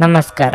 ನಮಸ್ಕಾರ.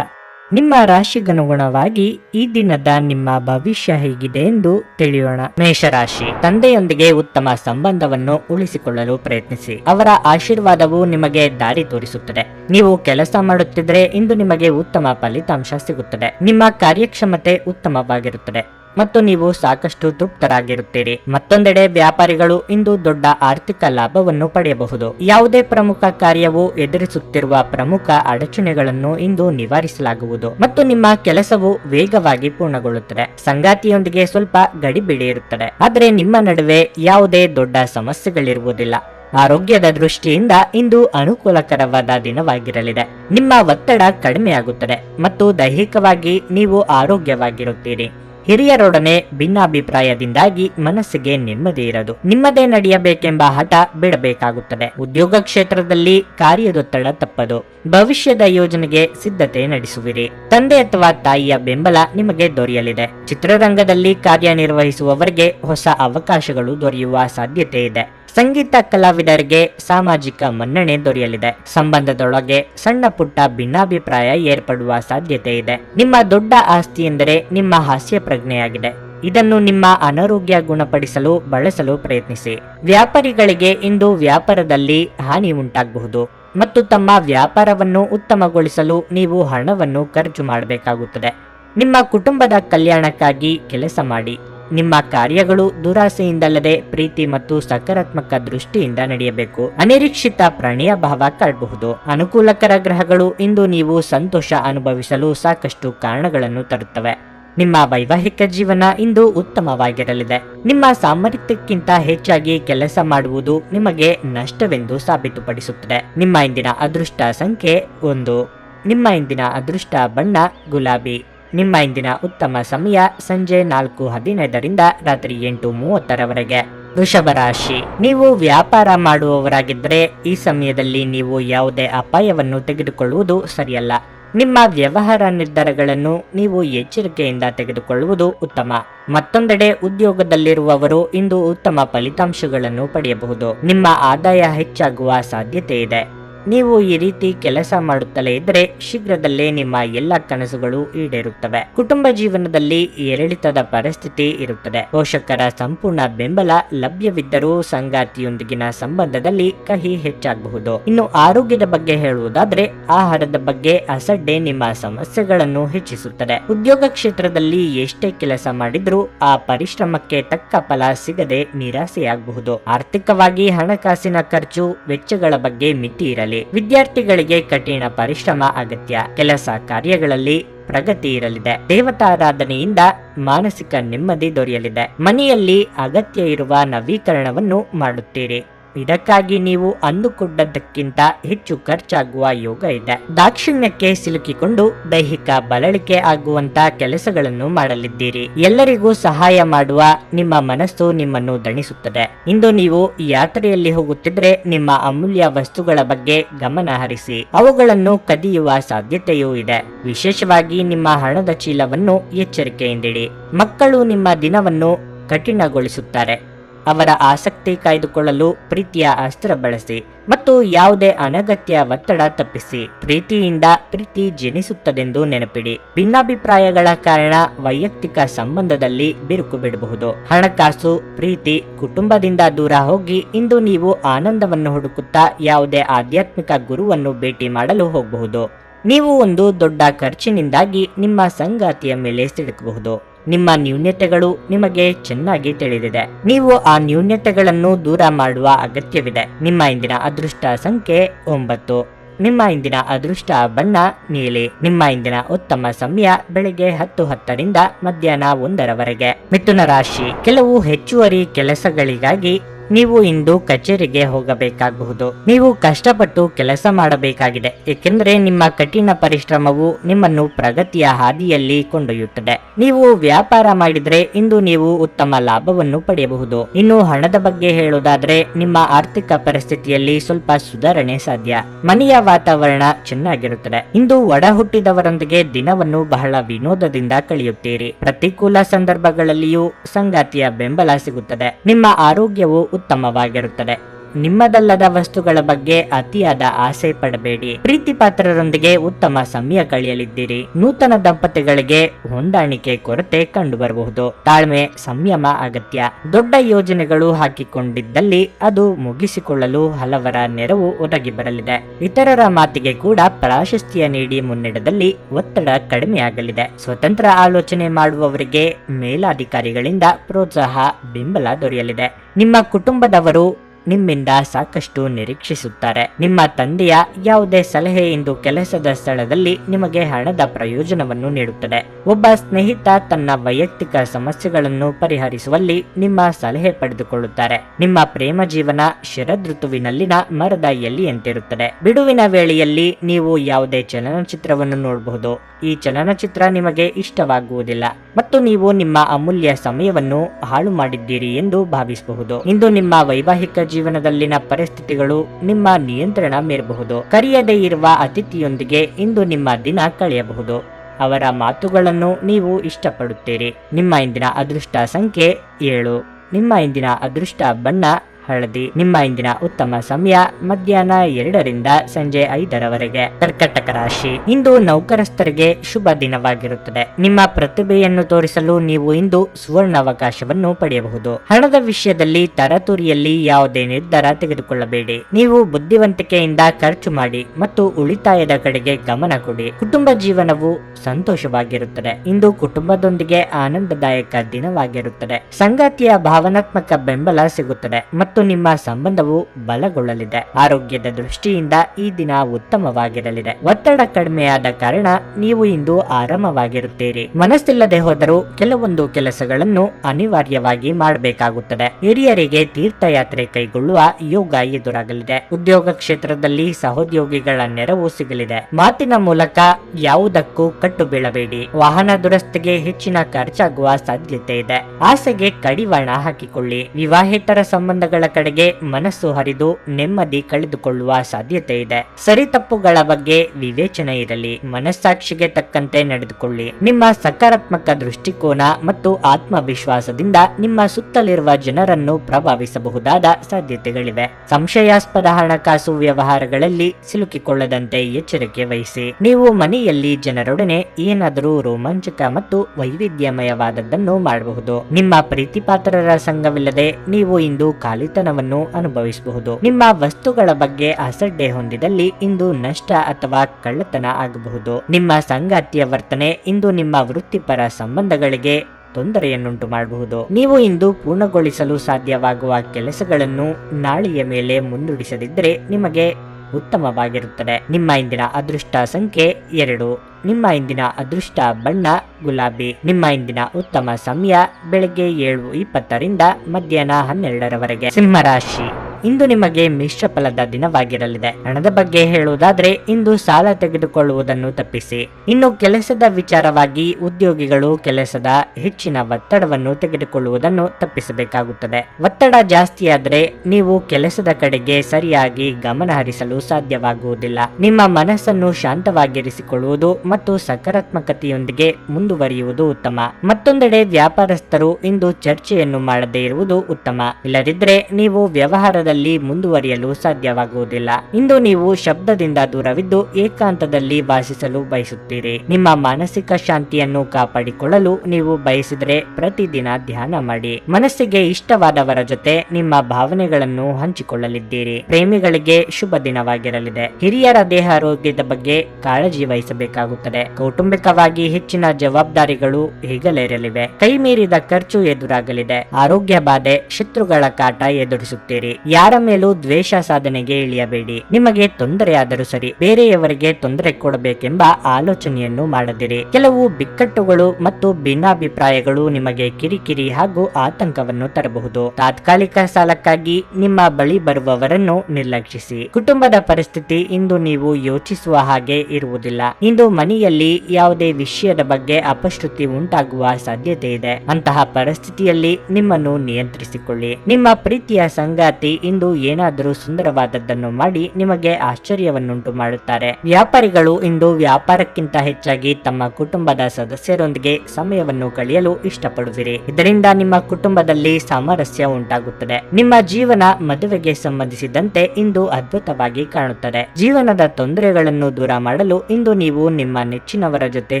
ನಿಮ್ಮ ರಾಶಿಗನುಗುಣವಾಗಿ ಈ ದಿನದ ನಿಮ್ಮ ಭವಿಷ್ಯ ಹೇಗಿದೆ ಎಂದು ತಿಳಿಯೋಣ. ಮೇಷರಾಶಿ, ತಂದೆಯೊಂದಿಗೆ ಉತ್ತಮ ಸಂಬಂಧವನ್ನು ಉಳಿಸಿಕೊಳ್ಳಲು ಪ್ರಯತ್ನಿಸಿ. ಅವರ ಆಶೀರ್ವಾದವು ನಿಮಗೆ ದಾರಿ ತೋರಿಸುತ್ತದೆ. ನೀವು ಕೆಲಸ ಮಾಡುತ್ತಿದ್ದರೆ ಇಂದು ನಿಮಗೆ ಉತ್ತಮ ಫಲಿತಾಂಶ ಸಿಗುತ್ತದೆ. ನಿಮ್ಮ ಕಾರ್ಯಕ್ಷಮತೆ ಉತ್ತಮವಾಗಿರುತ್ತದೆ. ಮತ್ತು ನೀವು ಸಾಕಷ್ಟು ತೃಪ್ತರಾಗಿರುತ್ತೀರಿ. ಮತ್ತೊಂದೆಡೆ ವ್ಯಾಪಾರಿಗಳು ಇಂದು ದೊಡ್ಡ ಆರ್ಥಿಕ ಲಾಭವನ್ನು ಪಡೆಯಬಹುದು. ಯಾವುದೇ ಪ್ರಮುಖ ಕಾರ್ಯವು ಎದುರಿಸುತ್ತಿರುವ ಪ್ರಮುಖ ಅಡಚಣೆಗಳನ್ನು ಇಂದು ನಿವಾರಿಸಲಾಗುವುದು. ಮತ್ತು ನಿಮ್ಮ ಕೆಲಸವು ವೇಗವಾಗಿ ಪೂರ್ಣಗೊಳ್ಳುತ್ತದೆ. ಸಂಗಾತಿಯೊಂದಿಗೆ ಸ್ವಲ್ಪ ಗಡಿಬಿಡಿ ಇರುತ್ತದೆ ಆದರೆ ನಿಮ್ಮ ನಡುವೆ ಯಾವುದೇ ದೊಡ್ಡ ಸಮಸ್ಯೆಗಳಿರುವುದಿಲ್ಲ. ಆರೋಗ್ಯದ ದೃಷ್ಟಿಯಿಂದ ಇಂದು ಅನುಕೂಲಕರವಾದ ದಿನವಾಗಿರಲಿದೆ. ನಿಮ್ಮ ಒತ್ತಡ ಕಡಿಮೆಯಾಗುತ್ತದೆ. ಮತ್ತು ದೈಹಿಕವಾಗಿ ನೀವು ಆರೋಗ್ಯವಾಗಿರುತ್ತೀರಿ. ಹಿರಿಯರೊಡನೆ ಭಿನ್ನಾಭಿಪ್ರಾಯದಿಂದಾಗಿ ಮನಸ್ಸಿಗೆ ನೆಮ್ಮದಿ ಇರದು. ನಿಮ್ಮದೇ ನಡೆಯಬೇಕೆಂಬ ಹಠ ಬಿಡಬೇಕಾಗುತ್ತದೆ. ಉದ್ಯೋಗ ಕ್ಷೇತ್ರದಲ್ಲಿ ಕಾರ್ಯದೊತ್ತಡ ತಪ್ಪದು. ಭವಿಷ್ಯದ ಯೋಜನೆಗೆ ಸಿದ್ಧತೆ ನಡೆಸುವಿರಿ. ತಂದೆ ಅಥವಾ ತಾಯಿಯ ಬೆಂಬಲ ನಿಮಗೆ ದೊರೆಯಲಿದೆ. ಚಿತ್ರರಂಗದಲ್ಲಿ ಕಾರ್ಯನಿರ್ವಹಿಸುವವರಿಗೆ ಹೊಸ ಅವಕಾಶಗಳು ದೊರೆಯುವ ಸಾಧ್ಯತೆ ಇದೆ. ಸಂಗೀತ ಕಲಾವಿದರಿಗೆ ಸಾಮಾಜಿಕ ಮನ್ನಣೆ ದೊರೆಯಲಿದೆ. ಸಂಬಂಧದೊಳಗೆ ಸಣ್ಣ ಪುಟ್ಟ ಭಿನ್ನಾಭಿಪ್ರಾಯ ಏರ್ಪಡುವ ಸಾಧ್ಯತೆ ಇದೆ. ನಿಮ್ಮ ದೊಡ್ಡ ಆಸ್ತಿ ಎಂದರೆ ನಿಮ್ಮ ಹಾಸ್ಯ ಪ್ರಜ್ಞೆಯಾಗಿದೆ. ಇದನ್ನು ನಿಮ್ಮ ಅನಾರೋಗ್ಯ ಗುಣಪಡಿಸಲು ಬಳಸಲು ಪ್ರಯತ್ನಿಸಿ. ವ್ಯಾಪಾರಿಗಳಿಗೆ ಇಂದು ವ್ಯಾಪಾರದಲ್ಲಿ ಹಾನಿ ಉಂಟಾಗಬಹುದು. ಮತ್ತು ತಮ್ಮ ವ್ಯಾಪಾರವನ್ನು ಉತ್ತಮಗೊಳಿಸಲು ನೀವು ಹಣವನ್ನು ಖರ್ಚು ಮಾಡಬೇಕಾಗುತ್ತದೆ. ನಿಮ್ಮ ಕುಟುಂಬದ ಕಲ್ಯಾಣಕ್ಕಾಗಿ ಕೆಲಸ ಮಾಡಿ. ನಿಮ್ಮ ಕಾರ್ಯಗಳು ದುರಾಸೆಯಿಂದಲ್ಲದೆ ಪ್ರೀತಿ ಮತ್ತು ಸಕಾರಾತ್ಮಕ ದೃಷ್ಟಿಯಿಂದ ನಡೆಯಬೇಕು. ಅನಿರೀಕ್ಷಿತ ಪ್ರಾಣಿಯ ಭಾವ ಕಾಡಬಹುದು ಅನುಕೂಲಕರ ಗ್ರಹಗಳು ಇಂದು ನೀವು ಸಂತೋಷ ಅನುಭವಿಸಲು ಸಾಕಷ್ಟು ಕಾರಣಗಳನ್ನು ತರುತ್ತವೆ. ನಿಮ್ಮ ವೈವಾಹಿಕ ಜೀವನ ಇಂದು ಉತ್ತಮವಾಗಿರಲಿದೆ. ನಿಮ್ಮ ಸಾಮರ್ಥ್ಯಕ್ಕಿಂತ ಹೆಚ್ಚಾಗಿ ಕೆಲಸ ಮಾಡುವುದು ನಿಮಗೆ ನಷ್ಟವೆಂದು ಸಾಬೀತುಪಡಿಸುತ್ತದೆ. ನಿಮ್ಮ ಇಂದಿನ ಅದೃಷ್ಟ ಸಂಖ್ಯೆ ಒಂದು. ನಿಮ್ಮ ಇಂದಿನ ಅದೃಷ್ಟ ಬಣ್ಣ ಗುಲಾಬಿ. ನಿಮ್ಮ ಇಂದಿನ ಉತ್ತಮ ಸಮಯ ಸಂಜೆ ನಾಲ್ಕು ಹದಿನೈದರಿಂದ ರಾತ್ರಿ ಎಂಟು ಮೂವತ್ತರವರೆಗೆ. ವೃಷಭ ರಾಶಿ. ನೀವು ವ್ಯಾಪಾರ ಮಾಡುವವರಾಗಿದ್ದರೆ ಈ ಸಮಯದಲ್ಲಿ ನೀವು ಯಾವುದೇ ಅಪಾಯವನ್ನು ತೆಗೆದುಕೊಳ್ಳುವುದು ಸರಿಯಲ್ಲ. ನಿಮ್ಮ ವ್ಯವಹಾರ ನಿರ್ಧಾರಗಳನ್ನು ನೀವು ಎಚ್ಚರಿಕೆಯಿಂದ ತೆಗೆದುಕೊಳ್ಳುವುದು ಉತ್ತಮ. ಮತ್ತೊಂದೆಡೆ ಉದ್ಯೋಗದಲ್ಲಿರುವವರು ಇಂದು ಉತ್ತಮ ಫಲಿತಾಂಶಗಳನ್ನು ಪಡೆಯಬಹುದು. ನಿಮ್ಮ ಆದಾಯ ಹೆಚ್ಚಾಗುವ ಸಾಧ್ಯತೆ ಇದೆ. ನೀವು ಈ ರೀತಿ ಕೆಲಸ ಮಾಡುತ್ತಲೇ ಇದ್ದರೆ ಶೀಘ್ರದಲ್ಲೇ ನಿಮ್ಮ ಎಲ್ಲ ಕನಸುಗಳು ಈಡೇರುತ್ತವೆ. ಕುಟುಂಬ ಜೀವನದಲ್ಲಿ ಏರಿಳಿತದ ಪರಿಸ್ಥಿತಿ ಇರುತ್ತದೆ. ಪೋಷಕರ ಸಂಪೂರ್ಣ ಬೆಂಬಲ ಲಭ್ಯವಿದ್ದರೂ ಸಂಗಾತಿಯೊಂದಿಗಿನ ಸಂಬಂಧದಲ್ಲಿ ಕಹಿ ಹೆಚ್ಚಾಗಬಹುದು. ಇನ್ನು ಆರೋಗ್ಯದ ಬಗ್ಗೆ ಹೇಳುವುದಾದ್ರೆ ಆಹಾರದ ಬಗ್ಗೆ ಅಸಡ್ಡೆ ನಿಮ್ಮ ಸಮಸ್ಯೆಗಳನ್ನು ಹೆಚ್ಚಿಸುತ್ತದೆ. ಉದ್ಯೋಗ ಕ್ಷೇತ್ರದಲ್ಲಿ ಎಷ್ಟೇ ಕೆಲಸ ಮಾಡಿದ್ರೂ ಆ ಪರಿಶ್ರಮಕ್ಕೆ ತಕ್ಕ ಫಲ ಸಿಗದೆ ನಿರಾಸೆಯಾಗಬಹುದು. ಆರ್ಥಿಕವಾಗಿ ಹಣಕಾಸಿನ ಖರ್ಚು ವೆಚ್ಚಗಳ ಬಗ್ಗೆ ಮಿತಿ ಇರಲಿ. ವಿದ್ಯಾರ್ಥಿಗಳಿಗೆ ಕಠಿಣ ಪರಿಶ್ರಮ, ಅಗತ್ಯ ಕೆಲಸ ಕಾರ್ಯಗಳಲ್ಲಿ ಪ್ರಗತಿ ಇರಲಿದೆ. ದೇವತಾರಾಧನೆಯಿಂದ ಮಾನಸಿಕ ನೆಮ್ಮದಿ ದೊರೆಯಲಿದೆ. ಮನೆಯಲ್ಲಿ ಅಗತ್ಯ ಇರುವ ನವೀಕರಣವನ್ನು ಮಾಡುತ್ತೀರಿ. ಇದಕ್ಕಾಗಿ ನೀವು ಅಂದುಕೊಂಡದ್ದಕ್ಕಿಂತ ಹೆಚ್ಚು ಖರ್ಚಾಗುವ ಯೋಗ ಇದೆ. ದಾಕ್ಷಿಣ್ಯಕ್ಕೆ ಸಿಲುಕಿಕೊಂಡು ದೈಹಿಕ ಬಳಲಿಕೆ ಆಗುವಂತ ಕೆಲಸಗಳನ್ನು ಮಾಡಲಿದ್ದೀರಿ. ಎಲ್ಲರಿಗೂ ಸಹಾಯ ಮಾಡುವ ನಿಮ್ಮ ಮನಸ್ಸು ನಿಮ್ಮನ್ನು ದಣಿಸುತ್ತದೆ. ಇಂದು ನೀವು ಯಾತ್ರೆಯಲ್ಲಿ ಹೋಗುತ್ತಿದ್ರೆ ನಿಮ್ಮ ಅಮೂಲ್ಯ ವಸ್ತುಗಳ ಬಗ್ಗೆ ಗಮನ ಹರಿಸಿ. ಅವುಗಳನ್ನು ಕದಿಯುವ ಸಾಧ್ಯತೆಯೂ ಇದೆ. ವಿಶೇಷವಾಗಿ ನಿಮ್ಮ ಹಣದ ಚೀಲವನ್ನು ಎಚ್ಚರಿಕೆಯಿಂದಿಡಿ. ಮಕ್ಕಳು ನಿಮ್ಮ ದಿನವನ್ನು ಕಠಿಣಗೊಳಿಸುತ್ತಾರೆ. ಅವರ ಆಸಕ್ತಿ ಕಾಯ್ದುಕೊಳ್ಳಲು ಪ್ರೀತಿಯ ಅಸ್ತ್ರ ಬಳಸಿ ಮತ್ತು ಯಾವುದೇ ಅನಗತ್ಯ ಒತ್ತಡ ತಪ್ಪಿಸಿ ಪ್ರೀತಿಯಿಂದ ಪ್ರೀತಿ ಜನಿಸುತ್ತದೆಂದು ನೆನಪಿಡಿ. ಭಿನ್ನಾಭಿಪ್ರಾಯಗಳ ಕಾರಣ ವೈಯಕ್ತಿಕ ಸಂಬಂಧದಲ್ಲಿ ಬಿರುಕು ಬಿಡಬಹುದು. ಹಣಕಾಸು, ಪ್ರೀತಿ, ಕುಟುಂಬದಿಂದ ದೂರ ಹೋಗಿ ಇಂದು ನೀವು ಆನಂದವನ್ನು ಹುಡುಕುತ್ತಾ ಯಾವುದೇ ಆಧ್ಯಾತ್ಮಿಕ ಗುರುವನ್ನು ಭೇಟಿ ಮಾಡಲು ಹೋಗಬಹುದು. ನೀವು ಒಂದು ದೊಡ್ಡ ಖರ್ಚಿನಿಂದಾಗಿ ನಿಮ್ಮ ಸಂಗಾತಿಯ ಮೇಲೆ ಸಿಲುಕಬಹುದು. ನಿಮ್ಮ ನ್ಯೂನ್ಯತೆಗಳು ನಿಮಗೆ ಚೆನ್ನಾಗಿ ತಿಳಿದಿದೆ. ನೀವು ಆ ನ್ಯೂನ್ಯತೆಗಳನ್ನು ದೂರ ಮಾಡುವ ಅಗತ್ಯವಿದೆ. ನಿಮ್ಮ ಇಂದಿನ ಅದೃಷ್ಟ ಸಂಖ್ಯೆ ಒಂಬತ್ತು. ನಿಮ್ಮ ಇಂದಿನ ಅದೃಷ್ಟ ಬಣ್ಣ ನೀಲಿ. ನಿಮ್ಮ ಇಂದಿನ ಉತ್ತಮ ಸಮಯ ಬೆಳಿಗ್ಗೆ ಹತ್ತು ಹತ್ತರಿಂದ ಮಧ್ಯಾಹ್ನ ಒಂದರವರೆಗೆ. ಮಿಥುನ ರಾಶಿ. ಕೆಲವು ಹೆಚ್ಚುವರಿ ಕೆಲಸಗಳಿಗಾಗಿ ನೀವು ಇಂದು ಕಚೇರಿಗೆ ಹೋಗಬೇಕಾಗಬಹುದು ನೀವು ಕಷ್ಟಪಟ್ಟು ಕೆಲಸ ಮಾಡಬೇಕಾಗಿದೆ, ಏಕೆಂದರೆ ನಿಮ್ಮ ಕಠಿಣ ಪರಿಶ್ರಮವು ನಿಮ್ಮನ್ನು ಪ್ರಗತಿಯ ಹಾದಿಯಲ್ಲಿ ಕೊಂಡೊಯ್ಯುತ್ತದೆ. ನೀವು ವ್ಯಾಪಾರ ಮಾಡಿದ್ರೆ ಇಂದು ನೀವು ಉತ್ತಮ ಲಾಭವನ್ನು ಪಡೆಯಬಹುದು. ಇನ್ನು ಹಣದ ಬಗ್ಗೆ ಹೇಳುವುದಾದ್ರೆ, ನಿಮ್ಮ ಆರ್ಥಿಕ ಪರಿಸ್ಥಿತಿಯಲ್ಲಿ ಸ್ವಲ್ಪ ಸುಧಾರಣೆ ಸಾಧ್ಯ. ಮನೆಯ ವಾತಾವರಣ ಚೆನ್ನಾಗಿರುತ್ತದೆ. ಇಂದು ಒಡ ಹುಟ್ಟಿದವರೊಂದಿಗೆ ದಿನವನ್ನು ಬಹಳ ವಿನೋದದಿಂದ ಕಳೆಯುತ್ತೀರಿ. ಪ್ರತಿಕೂಲ ಸಂದರ್ಭಗಳಲ್ಲಿಯೂ ಸಂಗಾತಿಯ ಬೆಂಬಲ ಸಿಗುತ್ತದೆ. ನಿಮ್ಮ ಆರೋಗ್ಯವು ಉತ್ತಮವಾಗಿರುತ್ತದೆ. ನಿಮ್ಮದಲ್ಲದ ವಸ್ತುಗಳ ಬಗ್ಗೆ ಅತಿಯಾದ ಆಸೆ ಪಡಬೇಡಿ. ಪ್ರೀತಿ ಪಾತ್ರರೊಂದಿಗೆ ಉತ್ತಮ ಸಮಯ ಕಳೆಯಲಿದ್ದೀರಿ. ನೂತನ ದಂಪತಿಗಳಿಗೆ ಹೊಂದಾಣಿಕೆ ಕೊರತೆ ಕಂಡು ಬರಬಹುದು ತಾಳ್ಮೆ, ಸಂಯಮ, ಅಗತ್ಯ. ದೊಡ್ಡ ಯೋಜನೆಗಳು ಹಾಕಿಕೊಂಡಿದ್ದಲ್ಲಿ ಅದು ಮುಗಿಸಿಕೊಳ್ಳಲು ಹಲವರ ನೆರವು ಒದಗಿ ಬರಲಿದೆ ಇತರರ ಮಾತಿಗೆ ಕೂಡ ಪ್ರಾಶಸ್ತ್ಯ ನೀಡಿ ಮುನ್ನಡೆದಲ್ಲಿ ಒತ್ತಡ ಕಡಿಮೆಯಾಗಲಿದೆ. ಸ್ವತಂತ್ರ ಆಲೋಚನೆ ಮಾಡುವವರಿಗೆ ಮೇಲಾಧಿಕಾರಿಗಳಿಂದ ಪ್ರೋತ್ಸಾಹ, ಬೆಂಬಲ ದೊರೆಯಲಿದೆ. ನಿಮ್ಮ ಕುಟುಂಬದವರು ನಿಮ್ಮಿಂದ ಸಾಕಷ್ಟು ನಿರೀಕ್ಷಿಸುತ್ತಾರೆ. ನಿಮ್ಮ ತಂದೆಯ ಯಾವುದೇ ಸಲಹೆ ಇಂದು ಕೆಲಸದ ಸ್ಥಳದಲ್ಲಿ ನಿಮಗೆ ಹಣದ ಪ್ರಯೋಜನವನ್ನು ನೀಡುತ್ತದೆ. ಒಬ್ಬ ಸ್ನೇಹಿತ ತನ್ನ ವೈಯಕ್ತಿಕ ಸಮಸ್ಯೆಗಳನ್ನು ಪರಿಹರಿಸುವಲ್ಲಿ ನಿಮ್ಮ ಸಲಹೆ ಪಡೆದುಕೊಳ್ಳುತ್ತಾರೆ. ನಿಮ್ಮ ಪ್ರೇಮ ಜೀವನ ಶರದೃತುವಿನಲ್ಲಿನ ಮರದ ಎಲ್ಲಿಯಂತಿರುತ್ತದೆ ಬಿಡುವಿನ ವೇಳೆಯಲ್ಲಿ ನೀವು ಯಾವುದೇ ಚಲನಚಿತ್ರವನ್ನು ನೋಡಬಹುದು. ಈ ಚಲನಚಿತ್ರ ನಿಮಗೆ ಇಷ್ಟವಾಗುವುದಿಲ್ಲ. ಮತ್ತು ನೀವು ನಿಮ್ಮ ಅಮೂಲ್ಯ ಸಮಯವನ್ನು ಹಾಳು ಮಾಡಿದ್ದೀರಿ ಎಂದು ಭಾವಿಸಬಹುದು. ಇಂದು ನಿಮ್ಮ ವೈವಾಹಿಕ ಜೀವನದಲ್ಲಿನ ಪರಿಸ್ಥಿತಿಗಳು ನಿಮ್ಮ ನಿಯಂತ್ರಣ ಮೀರಬಹುದು. ಕರೆಯದೇ ಇರುವ ಅತಿಥಿಯೊಂದಿಗೆ ಇಂದು ನಿಮ್ಮ ದಿನ ಕಳೆಯಬಹುದು. ಅವರ ಮಾತುಗಳನ್ನು ನೀವು ಇಷ್ಟಪಡುತ್ತೀರಿ. ನಿಮ್ಮ ಇಂದಿನ ಅದೃಷ್ಟ ಸಂಖ್ಯೆ ಏಳು. ನಿಮ್ಮ ಇಂದಿನ ಅದೃಷ್ಟ ಬಣ್ಣ ಹಳದಿ. ನಿಮ್ಮ ಇಂದಿನ ಉತ್ತಮ ಸಮಯ ಮಧ್ಯಾಹ್ನ ಎರಡರಿಂದ ಸಂಜೆ ಐದರವರೆಗೆ. ಕರ್ಕಟಕ ರಾಶಿ. ಇಂದು ನೌಕರಸ್ಥರಿಗೆ ಶುಭ ದಿನವಾಗಿರುತ್ತದೆ. ನಿಮ್ಮ ಪ್ರತಿಭೆಯನ್ನು ತೋರಿಸಲು ನೀವು ಇಂದು ಸುವರ್ಣಾವಕಾಶವನ್ನು ಪಡೆಯಬಹುದು. ಹಣದ ವಿಷಯದಲ್ಲಿ ತರತುರಿಯಲ್ಲಿ ಯಾವುದೇ ನಿರ್ಧಾರ ತೆಗೆದುಕೊಳ್ಳಬೇಡಿ. ನೀವು ಬುದ್ಧಿವಂತಿಕೆಯಿಂದ ಖರ್ಚು ಮಾಡಿ ಮತ್ತು ಉಳಿತಾಯದ ಕಡೆಗೆ ಗಮನ ಕೊಡಿ. ಕುಟುಂಬ ಜೀವನವು ಸಂತೋಷವಾಗಿರುತ್ತದೆ. ಇಂದು ಕುಟುಂಬದೊಂದಿಗೆ ಆನಂದದಾಯಕ ದಿನವಾಗಿರುತ್ತದೆ. ಸಂಗಾತಿಯ ಭಾವನಾತ್ಮಕ ಬೆಂಬಲ ಸಿಗುತ್ತದೆ. ನಿಮ್ಮ ಸಂಬಂಧವು ಬಲಗೊಳ್ಳಲಿದೆ. ಆರೋಗ್ಯದ ದೃಷ್ಟಿಯಿಂದ ಈ ದಿನ ಉತ್ತಮವಾಗಿರಲಿದೆ. ಒತ್ತಡ ಕಡಿಮೆಯಾದ ಕಾರಣ ನೀವು ಇಂದು ಆರಾಮವಾಗಿರುತ್ತೀರಿ. ಮನಸ್ಸಿಲ್ಲದೆ ಹೋದರೂ ಕೆಲವೊಂದು ಕೆಲಸಗಳನ್ನು ಅನಿವಾರ್ಯವಾಗಿ ಮಾಡಬೇಕಾಗುತ್ತದೆ. ಹಿರಿಯರಿಗೆ ತೀರ್ಥಯಾತ್ರೆ ಕೈಗೊಳ್ಳುವ ಯೋಗ ಎದುರಾಗಲಿದೆ. ಉದ್ಯೋಗ ಕ್ಷೇತ್ರದಲ್ಲಿ ಸಹೋದ್ಯೋಗಿಗಳ ನೆರವು ಸಿಗಲಿದೆ. ಮಾತಿನ ಮೂಲಕ ಯಾವುದಕ್ಕೂ ಕಟ್ಟು ಬೀಳಬೇಡಿ. ವಾಹನ ದುರಸ್ತಿಗೆ ಹೆಚ್ಚಿನ ಖರ್ಚಾಗುವ ಸಾಧ್ಯತೆ ಇದೆ. ಆಸೆಗೆ ಕಡಿವಾಣ ಹಾಕಿಕೊಳ್ಳಿ. ವಿವಾಹೇತರ ಸಂಬಂಧಗಳ ಕಡೆಗೆ ಮನಸ್ಸು ಹರಿದು ನೆಮ್ಮದಿ ಕಳೆದುಕೊಳ್ಳುವ ಸಾಧ್ಯತೆ ಇದೆ. ಸರಿ ತಪ್ಪುಗಳ ಬಗ್ಗೆ ವಿವೇಚನೆ ಇರಲಿ. ಮನಸ್ಸಾಕ್ಷಿಗೆ ತಕ್ಕಂತೆ ನಡೆದುಕೊಳ್ಳಿ. ನಿಮ್ಮ ಸಕಾರಾತ್ಮಕ ದೃಷ್ಟಿಕೋನ ಮತ್ತು ಆತ್ಮವಿಶ್ವಾಸದಿಂದ ನಿಮ್ಮ ಸುತ್ತಲಿರುವ ಜನರನ್ನು ಪ್ರಭಾವಿಸಬಹುದಾದ ಸಾಧ್ಯತೆಗಳಿವೆ. ಸಂಶಯಾಸ್ಪದ ಹಣಕಾಸು ವ್ಯವಹಾರಗಳಲ್ಲಿ ಸಿಲುಕಿಕೊಳ್ಳದಂತೆ ಎಚ್ಚರಿಕೆ ವಹಿಸಿ. ನೀವು ಮನೆಯಲ್ಲಿ ಜನರೊಡನೆ ಏನಾದರೂ ರೋಮಾಂಚಕ ಮತ್ತು ವೈವಿಧ್ಯಮಯವಾದದ್ದನ್ನು ಮಾಡಬಹುದು. ನಿಮ್ಮ ಪ್ರೀತಿಪಾತ್ರರ ಸಂಘವಿಲ್ಲದೆ ನೀವು ಇಂದು ಖಾಲಿತನವನ್ನು ಅನುಭವಿಸಬಹುದು. ನಿಮ್ಮ ವಸ್ತುಗಳ ಬಗ್ಗೆ ಅಸಡ್ಡೆ ಹೊಂದಿದಲ್ಲಿ ಇಂದು ನಷ್ಟ ಅಥವಾ ಕಳ್ಳತನ ಆಗಬಹುದು. ನಿಮ್ಮ ಸಂಗಾತಿಯ ವರ್ತನೆ ಇಂದು ನಿಮ್ಮ ವೃತ್ತಿಪರ ಸಂಬಂಧಗಳಿಗೆ ತೊಂದರೆಯನ್ನುಂಟು ಮಾಡಬಹುದು. ನೀವು ಇಂದು ಪೂರ್ಣಗೊಳಿಸಲು ಸಾಧ್ಯವಾಗುವ ಕೆಲಸಗಳನ್ನು ನಾಳೆಯ ಮೇಲೆ ಮುಂದೂಡಿಸದಿದ್ದರೆ ನಿಮಗೆ ಉತ್ತಮವಾಗಿರುತ್ತದೆ. ನಿಮ್ಮ ಇಂದಿನ ಅದೃಷ್ಟ ಸಂಖ್ಯೆ ಎರಡು. ನಿಮ್ಮ ಇಂದಿನ ಅದೃಷ್ಟ ಬಣ್ಣ, ಗುಲಾಬಿ. ನಿಮ್ಮ ಇಂದಿನ ಉತ್ತಮ ಸಮಯ, ಬೆಳಗ್ಗೆ ಏಳು ಇಪ್ಪತ್ತರಿಂದ ಮಧ್ಯಾಹ್ನ ಹನ್ನೆರಡರವರೆಗೆ. ಸಿಂಹರಾಶಿ ಇಂದು ನಿಮಗೆ ಮಿಶ್ರ ಫಲದ ದಿನವಾಗಿರಲಿದೆ. ಹಣದ ಬಗ್ಗೆ ಹೇಳುವುದಾದ್ರೆ, ಇಂದು ಸಾಲ ತೆಗೆದುಕೊಳ್ಳುವುದನ್ನು ತಪ್ಪಿಸಿ. ಇನ್ನು ಕೆಲಸದ ವಿಚಾರವಾಗಿ ಉದ್ಯೋಗಿಗಳು ಕೆಲಸದ ಹೆಚ್ಚಿನ ಒತ್ತಡವನ್ನು ತೆಗೆದುಕೊಳ್ಳುವುದನ್ನು ತಪ್ಪಿಸಬೇಕಾಗುತ್ತದೆ. ಒತ್ತಡ ಜಾಸ್ತಿಯಾದರೆ ನೀವು ಕೆಲಸದ ಕಡೆಗೆ ಸರಿಯಾಗಿ ಗಮನ ಹರಿಸಲು ಸಾಧ್ಯವಾಗುವುದಿಲ್ಲ. ನಿಮ್ಮ ಮನಸ್ಸನ್ನು ಶಾಂತವಾಗಿರಿಸಿಕೊಳ್ಳುವುದು ಮತ್ತು ಸಕಾರಾತ್ಮಕತೆಯೊಂದಿಗೆ ಮುಂದುವರಿಯುವುದು ಉತ್ತಮ. ಮತ್ತೊಂದೆಡೆ ವ್ಯಾಪಾರಸ್ಥರು ಇಂದು ಚರ್ಚೆಯನ್ನು ಮಾಡದೇ ಇರುವುದು ಉತ್ತಮ. ಇಲ್ಲದಿದ್ದರೆ ನೀವು ವ್ಯವಹಾರದಲ್ಲಿ ಮುಂದುವರಿಯಲು ಸಾಧ್ಯವಾಗುವುದಿಲ್ಲ. ಇಂದು ನೀವು ಶಬ್ದದಿಂದ ದೂರವಿದ್ದು ಏಕಾಂತದಲ್ಲಿ ವಾಸಿಸಲು ಬಯಸುತ್ತೀರಿ. ನಿಮ್ಮ ಮಾನಸಿಕ ಶಾಂತಿಯನ್ನು ಕಾಪಾಡಿಕೊಳ್ಳಲು ನೀವು ಬಯಸಿದರೆ ಪ್ರತಿದಿನ ಧ್ಯಾನ ಮಾಡಿ. ಮನಸ್ಸಿಗೆ ಇಷ್ಟವಾದವರ ಜೊತೆ ನಿಮ್ಮ ಭಾವನೆಗಳನ್ನು ಹಂಚಿಕೊಳ್ಳಲಿದ್ದೀರಿ. ಪ್ರೇಮಿಗಳಿಗೆ ಶುಭ ದಿನವಾಗಿರಲಿದೆ. ಹಿರಿಯರ ದೇಹ ಆರೋಗ್ಯದ ಬಗ್ಗೆ ಕಾಳಜಿ ವಹಿಸಬೇಕಾಗುತ್ತದೆ. ಕೌಟುಂಬಿಕವಾಗಿ ಹೆಚ್ಚಿನ ಜವಾಬ್ದಾರಿಗಳು ಹೀಗಲೇರಲಿವೆ ಕೈ ಮೀರಿದ ಖರ್ಚು ಎದುರಾಗಲಿದೆ. ಆರೋಗ್ಯ ಬಾಧೆ ಶತ್ರುಗಳ ಕಾಟ ಎದುರಿಸುತ್ತೀರಿ. ಯಾರ ಮೇಲೂ ದ್ವೇಷ ಸಾಧನೆಗೆ ಇಳಿಯಬೇಡಿ. ನಿಮಗೆ ತೊಂದರೆಯಾದರೂ ಸರಿ, ಬೇರೆಯವರಿಗೆ ತೊಂದರೆ ಕೊಡಬೇಕೆಂಬ ಆಲೋಚನೆಯನ್ನು ಮಾಡದಿರಿ. ಕೆಲವು ಬಿಕ್ಕಟ್ಟುಗಳು ಮತ್ತು ಭಿನ್ನಾಭಿಪ್ರಾಯಗಳು ನಿಮಗೆ ಕಿರಿಕಿರಿ ಹಾಗೂ ಆತಂಕವನ್ನು ತರಬಹುದು. ತಾತ್ಕಾಲಿಕ ಸಾಲಕ್ಕಾಗಿ ನಿಮ್ಮ ಬಳಿ ಬರುವವರನ್ನು ನಿರ್ಲಕ್ಷಿಸಿ. ಕುಟುಂಬದ ಪರಿಸ್ಥಿತಿ ಇಂದು ನೀವು ಯೋಚಿಸುವ ಹಾಗೆ ಇರುವುದಿಲ್ಲ. ಇಂದು ಮನೆಯಲ್ಲಿ ಯಾವುದೇ ವಿಷಯದ ಬಗ್ಗೆ ಅಪಶ್ರುತಿ ಉಂಟಾಗುವ ಸಾಧ್ಯತೆ ಇದೆ. ಅಂತಹ ಪರಿಸ್ಥಿತಿಯಲ್ಲಿ ನಿಮ್ಮನ್ನು ನಿಯಂತ್ರಿಸಿಕೊಳ್ಳಿ. ನಿಮ್ಮ ಪ್ರೀತಿಯ ಸಂಗಾತಿ ಇಂದು ಏನಾದರೂ ಸುಂದರವಾದದ್ದನ್ನು ಮಾಡಿ ನಿಮಗೆ ಆಶ್ಚರ್ಯವನ್ನುಂಟು ಮಾಡುತ್ತಾರೆ. ವ್ಯಾಪಾರಿಗಳು ಇಂದು ವ್ಯಾಪಾರಕ್ಕಿಂತ ಹೆಚ್ಚಾಗಿ ತಮ್ಮ ಕುಟುಂಬದ ಸದಸ್ಯರೊಂದಿಗೆ ಸಮಯವನ್ನು ಕಳೆಯಲು ಇಷ್ಟಪಡುವಿರಿ. ಇದರಿಂದ ನಿಮ್ಮ ಕುಟುಂಬದಲ್ಲಿ ಸಾಮರಸ್ಯ ಉಂಟಾಗುತ್ತದೆ. ನಿಮ್ಮ ಜೀವನ ಮದುವೆಗೆ ಸಂಬಂಧಿಸಿದಂತೆ ಇಂದು ಅದ್ಭುತವಾಗಿ ಕಾಣುತ್ತದೆ. ಜೀವನದ ತೊಂದರೆಗಳನ್ನು ದೂರ ಮಾಡಲು ಇಂದು ನೀವು ನಿಮ್ಮ ನೆಚ್ಚಿನವರ ಜೊತೆ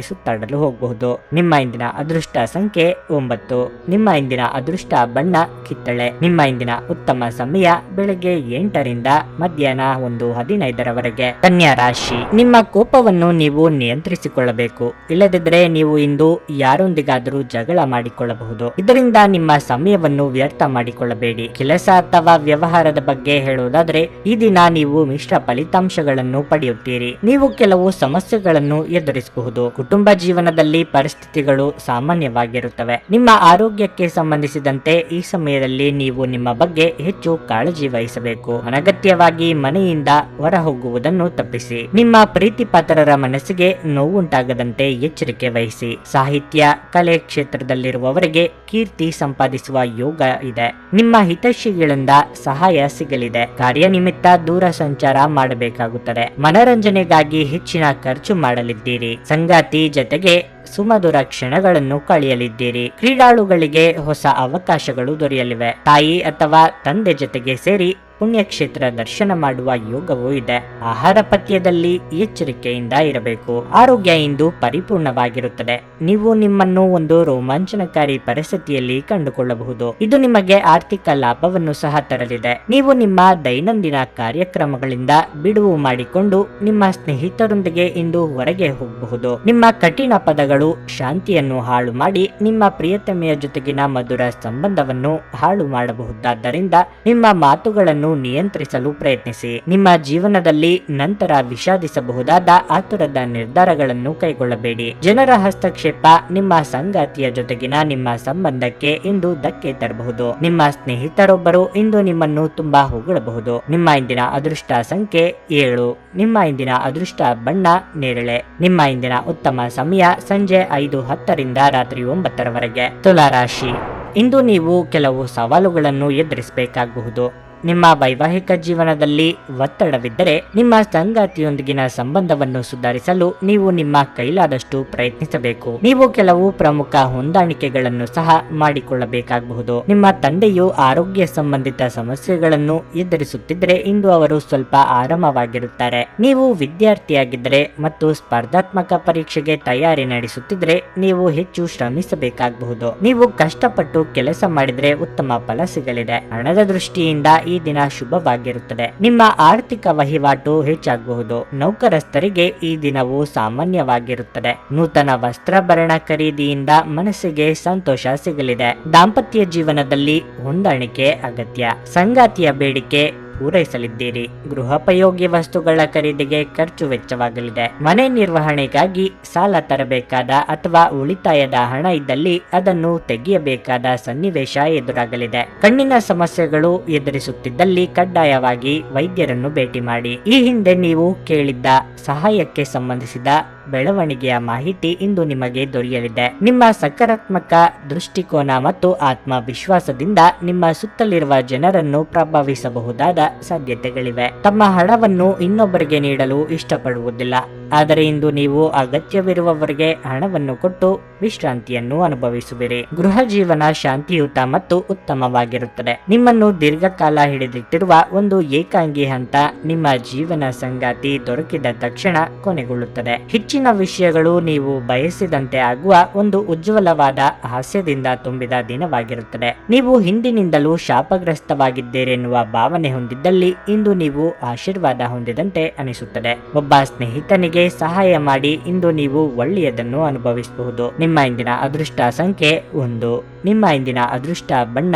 ಸುತ್ತಾಡಲು ಹೋಗಬಹುದು. ನಿಮ್ಮ ಇಂದಿನ ಅದೃಷ್ಟ ಸಂಖ್ಯೆ ಒಂಬತ್ತು. ನಿಮ್ಮ ಇಂದಿನ ಅದೃಷ್ಟ ಬಣ್ಣ ಕಿತ್ತಳೆ. ನಿಮ್ಮ ಇಂದಿನ ಉತ್ತಮ ಸಮಯ ಬೆಳಗ್ಗೆ ಎಂಟರಿಂದ ಮಧ್ಯಾಹ್ನ ಒಂದು ಹದಿನೈದರವರೆಗೆ ಕನ್ಯಾ ರಾಶಿ. ನಿಮ್ಮ ಕೋಪವನ್ನು ನೀವು ನಿಯಂತ್ರಿಸಿಕೊಳ್ಳಬೇಕು. ಇಲ್ಲದಿದ್ದರೆ ನೀವು ಇಂದು ಯಾರೊಂದಿಗಾದರೂ ಜಗಳ ಮಾಡಿಕೊಳ್ಳಬಹುದು. ಇದರಿಂದ ನಿಮ್ಮ ಸಮಯವನ್ನು ವ್ಯರ್ಥ ಮಾಡಿಕೊಳ್ಳಬೇಡಿ. ಕೆಲಸ ಅಥವಾ ವ್ಯವಹಾರದ ಬಗ್ಗೆ ಹೇಳುವುದಾದ್ರೆ, ಈ ದಿನ ನೀವು ಮಿಶ್ರ ಫಲಿತಾಂಶಗಳನ್ನು ಪಡೆಯುತ್ತೀರಿ. ನೀವು ಕೆಲವು ಸಮಸ್ಯೆಗಳನ್ನು ಎದುರಿಸಬಹುದು. ಕುಟುಂಬ ಜೀವನದಲ್ಲಿ ಪರಿಸ್ಥಿತಿಗಳು ಸಾಮಾನ್ಯವಾಗಿರುತ್ತವೆ. ನಿಮ್ಮ ಆರೋಗ್ಯಕ್ಕೆ ಸಂಬಂಧಿಸಿದಂತೆ ಈ ಸಮಯದಲ್ಲಿ ನೀವು ನಿಮ್ಮ ಬಗ್ಗೆ ಹೆಚ್ಚು ಕಾಳಜಿ ವಹಿಸಬೇಕು. ಅನಗತ್ಯವಾಗಿ ಮನೆಯಿಂದ ಹೊರ ಹೋಗುವುದನ್ನು ತಪ್ಪಿಸಿ. ನಿಮ್ಮ ಪ್ರೀತಿ ಪಾತ್ರರ ಮನಸ್ಸಿಗೆ ನೋವುಂಟಾಗದಂತೆ ಎಚ್ಚರಿಕೆ ವಹಿಸಿ. ಸಾಹಿತ್ಯ, ಕಲೆ ಕ್ಷೇತ್ರದಲ್ಲಿರುವವರಿಗೆ ಕೀರ್ತಿ ಸಂಪಾದಿಸುವ ಯೋಗ ಇದೆ. ನಿಮ್ಮ ಹಿತೈಷಿಗಳಿಂದ ಸಹಾಯ ಸಿಗಲಿದೆ. ಕಾರ್ಯನಿಮಿತ್ತ ದೂರ ಸಂಚಾರ ಮಾಡಬೇಕಾಗುತ್ತದೆ. ಮನರಂಜನೆಗಾಗಿ ಹೆಚ್ಚಿನ ಖರ್ಚು ಮಾಡಲಿದ್ದೀರಿ. ಸಂಗಾತಿ ಜೊತೆಗೆ ಸುಮಧುರ ಕ್ಷಣಗಳನ್ನು ಕಳೆಯಲಿದ್ದೀರಿ. ಕ್ರೀಡಾಳುಗಳಿಗೆ ಹೊಸ ಅವಕಾಶಗಳು ದೊರೆಯಲಿವೆ. ತಾಯಿ ಅಥವಾ ತಂದೆ ಜೊತೆಗೆ ಸೇರಿ ಪುಣ್ಯಕ್ಷೇತ್ರ ದರ್ಶನ ಮಾಡುವ ಯೋಗವೂ ಇದೆ. ಆಹಾರ ಪಥ್ಯದಲ್ಲಿ ಎಚ್ಚರಿಕೆಯಿಂದ ಇರಬೇಕು. ಆರೋಗ್ಯ ಇಂದು ಪರಿಪೂರ್ಣವಾಗಿರುತ್ತದೆ. ನೀವು ನಿಮ್ಮನ್ನು ಒಂದು ರೋಮಾಂಚನಕಾರಿ ಪರಿಸ್ಥಿತಿಯಲ್ಲಿ ಕಂಡುಕೊಳ್ಳಬಹುದು. ಇದು ನಿಮಗೆ ಆರ್ಥಿಕ ಲಾಭವನ್ನು ಸಹ ತರಲಿದೆ. ನೀವು ನಿಮ್ಮ ದೈನಂದಿನ ಕಾರ್ಯಕ್ರಮಗಳಿಂದ ಬಿಡುವು ಮಾಡಿಕೊಂಡು ನಿಮ್ಮ ಸ್ನೇಹಿತರೊಂದಿಗೆ ಇಂದು ಹೊರಗೆ ಹೋಗಬಹುದು. ನಿಮ್ಮ ಕಠಿಣ ಪದಗಳು ಶಾಂತಿಯನ್ನು ಹಾಳು ಮಾಡಿ ನಿಮ್ಮ ಪ್ರಿಯತಮೆಯ ಜೊತೆಗಿನ ಮಧುರ ಸಂಬಂಧವನ್ನು ಹಾಳು ಮಾಡಬಹುದಾದ್ದರಿಂದ ನಿಮ್ಮ ಮಾತುಗಳನ್ನು ನಿಯಂತ್ರಿಸಲು ಪ್ರಯತ್ನಿಸಿ. ನಿಮ್ಮ ಜೀವನದಲ್ಲಿ ನಂತರ ವಿಷಾದಿಸಬಹುದಾದ ಆತುರದ ನಿರ್ಧಾರಗಳನ್ನು ಕೈಗೊಳ್ಳಬೇಡಿ. ಜನರ ಹಸ್ತಕ್ಷೇಪ ನಿಮ್ಮ ಸಂಗಾತಿಯ ಜೊತೆಗಿನ ನಿಮ್ಮ ಸಂಬಂಧಕ್ಕೆ ಇಂದು ಧಕ್ಕೆ ತರಬಹುದು. ನಿಮ್ಮ ಸ್ನೇಹಿತರೊಬ್ಬರು ಇಂದು ನಿಮ್ಮನ್ನು ತುಂಬಾ ಹೊಗಳಬಹುದು. ನಿಮ್ಮ ಇಂದಿನ ಅದೃಷ್ಟ ಸಂಖ್ಯೆ ಏಳು. ನಿಮ್ಮ ಇಂದಿನ ಅದೃಷ್ಟ ಬಣ್ಣ ನೇರಳೆ. ನಿಮ್ಮ ಇಂದಿನ ಉತ್ತಮ ಸಮಯ ಸಂಜೆ ಐದು ಹತ್ತರಿಂದ ರಾತ್ರಿ ಒಂಬತ್ತರವರೆಗೆ. ತುಲಾರಾಶಿ ಇಂದು ನೀವು ಕೆಲವು ಸವಾಲುಗಳನ್ನು ಎದುರಿಸಬೇಕಾಗಬಹುದು. ನಿಮ್ಮ ವೈವಾಹಿಕ ಜೀವನದಲ್ಲಿ ಒತ್ತಡವಿದ್ದರೆ ನಿಮ್ಮ ಸಂಗಾತಿಯೊಂದಿಗಿನ ಸಂಬಂಧವನ್ನು ಸುಧಾರಿಸಲು ನೀವು ನಿಮ್ಮ ಕೈಲಾದಷ್ಟು ಪ್ರಯತ್ನಿಸಬೇಕು. ನೀವು ಕೆಲವು ಪ್ರಮುಖ ಹೊಂದಾಣಿಕೆಗಳನ್ನು ಸಹ ಮಾಡಿಕೊಳ್ಳಬೇಕಾಗಬಹುದು. ನಿಮ್ಮ ತಂದೆಯು ಆರೋಗ್ಯ ಸಂಬಂಧಿತ ಸಮಸ್ಯೆಗಳನ್ನು ಎದುರಿಸುತ್ತಿದ್ದರೆ ಇಂದು ಅವರು ಸ್ವಲ್ಪ ಆರಾಮವಾಗಿರುತ್ತಾರೆ. ನೀವು ವಿದ್ಯಾರ್ಥಿಯಾಗಿದ್ದರೆ ಮತ್ತು ಸ್ಪರ್ಧಾತ್ಮಕ ಪರೀಕ್ಷೆಗೆ ತಯಾರಿ ನಡೆಸುತ್ತಿದ್ದರೆ ನೀವು ಹೆಚ್ಚು ಶ್ರಮಿಸಬೇಕಾಗಬಹುದು. ನೀವು ಕಷ್ಟಪಟ್ಟು ಕೆಲಸ ಮಾಡಿದರೆ ಉತ್ತಮ ಫಲ ಸಿಗಲಿದೆ. ಹಣದ ದೃಷ್ಟಿಯಿಂದ ದಿನ ಶುಭವಾಗಿರುತ್ತದೆ. ನಿಮ್ಮ ಆರ್ಥಿಕ ವಹಿವಾಟು ಹೆಚ್ಚಾಗಬಹುದು. ನೌಕರಸ್ಥರಿಗೆ ಈ ದಿನವು ಸಾಮಾನ್ಯವಾಗಿರುತ್ತದೆ. ನೂತನ ವಸ್ತ್ರಾಭರಣ ಖರೀದಿಯಿಂದ ಮನಸ್ಸಿಗೆ ಸಂತೋಷ ಸಿಗಲಿದೆ. ದಾಂಪತ್ಯ ಜೀವನದಲ್ಲಿ ಹೊಂದಾಣಿಕೆ ಅಗತ್ಯ. ಸಂಗಾತಿಯ ಬೇಡಿಕೆ ಪೂರೈಸಲಿದ್ದೀರಿ. ಗೃಹೋಪಯೋಗಿ ವಸ್ತುಗಳ ಖರೀದಿಗೆ ಖರ್ಚು ವೆಚ್ಚವಾಗಲಿದೆ. ಮನೆ ನಿರ್ವಹಣೆಗಾಗಿ ಸಾಲ ತರಬೇಕಾದ ಅಥವಾ ಉಳಿತಾಯದ ಹಣ ಇದ್ದಲ್ಲಿ ಅದನ್ನು ತೆಗೆಯಬೇಕಾದ ಸನ್ನಿವೇಶ ಎದುರಾಗಲಿದೆ. ಕಣ್ಣಿನ ಸಮಸ್ಯೆಗಳು ಎದುರಿಸುತ್ತಿದ್ದಲ್ಲಿ ಕಡ್ಡಾಯವಾಗಿ ವೈದ್ಯರನ್ನು ಭೇಟಿ ಮಾಡಿ. ಈ ಹಿಂದೆ ನೀವು ಕೇಳಿದ್ದ ಸಹಾಯಕ್ಕೆ ಸಂಬಂಧಿಸಿದ ಬೆಳವಣಿಗೆಯ ಮಾಹಿತಿ ಇಂದು ನಿಮಗೆ ದೊರೆಯಲಿದೆ. ನಿಮ್ಮ ಸಕಾರಾತ್ಮಕ ದೃಷ್ಟಿಕೋನ ಮತ್ತು ಆತ್ಮವಿಶ್ವಾಸದಿಂದ ನಿಮ್ಮ ಸುತ್ತಲಿರುವ ಜನರನ್ನು ಪ್ರಭಾವಿಸಬಹುದಾದ ಸಾಧ್ಯತೆಗಳಿವೆ. ತಮ್ಮ ಹಣವನ್ನು ಇನ್ನೊಬ್ಬರಿಗೆ ನೀಡಲು ಇಷ್ಟಪಡುವುದಿಲ್ಲ. ಆದರೆ ಇಂದು ನೀವು ಅಗತ್ಯವಿರುವವರಿಗೆ ಹಣವನ್ನು ಕೊಟ್ಟು ವಿಶ್ರಾಂತಿಯನ್ನು ಅನುಭವಿಸುವಿರಿ. ಗೃಹ ಜೀವನ ಶಾಂತಿಯುತ ಮತ್ತು ಉತ್ತಮವಾಗಿರುತ್ತದೆ. ನಿಮ್ಮನ್ನು ದೀರ್ಘಕಾಲ ಹಿಡಿದಿಟ್ಟಿರುವ ಒಂದು ಏಕಾಂಗಿ ಹಂತ ನಿಮ್ಮ ಜೀವನ ಸಂಗಾತಿ ದೊರಕಿದ ತಕ್ಷಣ ಕೊನೆಗೊಳ್ಳುತ್ತದೆ. ಹೆಚ್ಚಿನ ವಿಷಯಗಳು ನೀವು ಬಯಸಿದಂತೆ ಆಗುವ ಒಂದು ಉಜ್ವಲವಾದ ಹಾಸ್ಯದಿಂದ ತುಂಬಿದ ದಿನವಾಗಿರುತ್ತದೆ. ನೀವು ಹಿಂದಿನಿಂದಲೂ ಶಾಪಗ್ರಸ್ತವಾಗಿದ್ದೀರೆನ್ನುವ ಭಾವನೆ ಹೊಂದಿದ್ದಲ್ಲಿ ಇಂದು ನೀವು ಆಶೀರ್ವಾದ ಹೊಂದಿದಂತೆ ಅನಿಸುತ್ತದೆ. ಒಬ್ಬ ಸ್ನೇಹಿತನಿಗೆ ಸಹಾಯ ಮಾಡಿ ಇಂದು ನೀವು ಒಳ್ಳೆಯದನ್ನು ಅನುಭವಿಸಬಹುದು. ನಿಮ್ಮ ಇಂದಿನ ಅದೃಷ್ಟ ಸಂಖ್ಯೆ ಒಂದು. ನಿಮ್ಮ ಇಂದಿನ ಅದೃಷ್ಟ ಬಣ್ಣ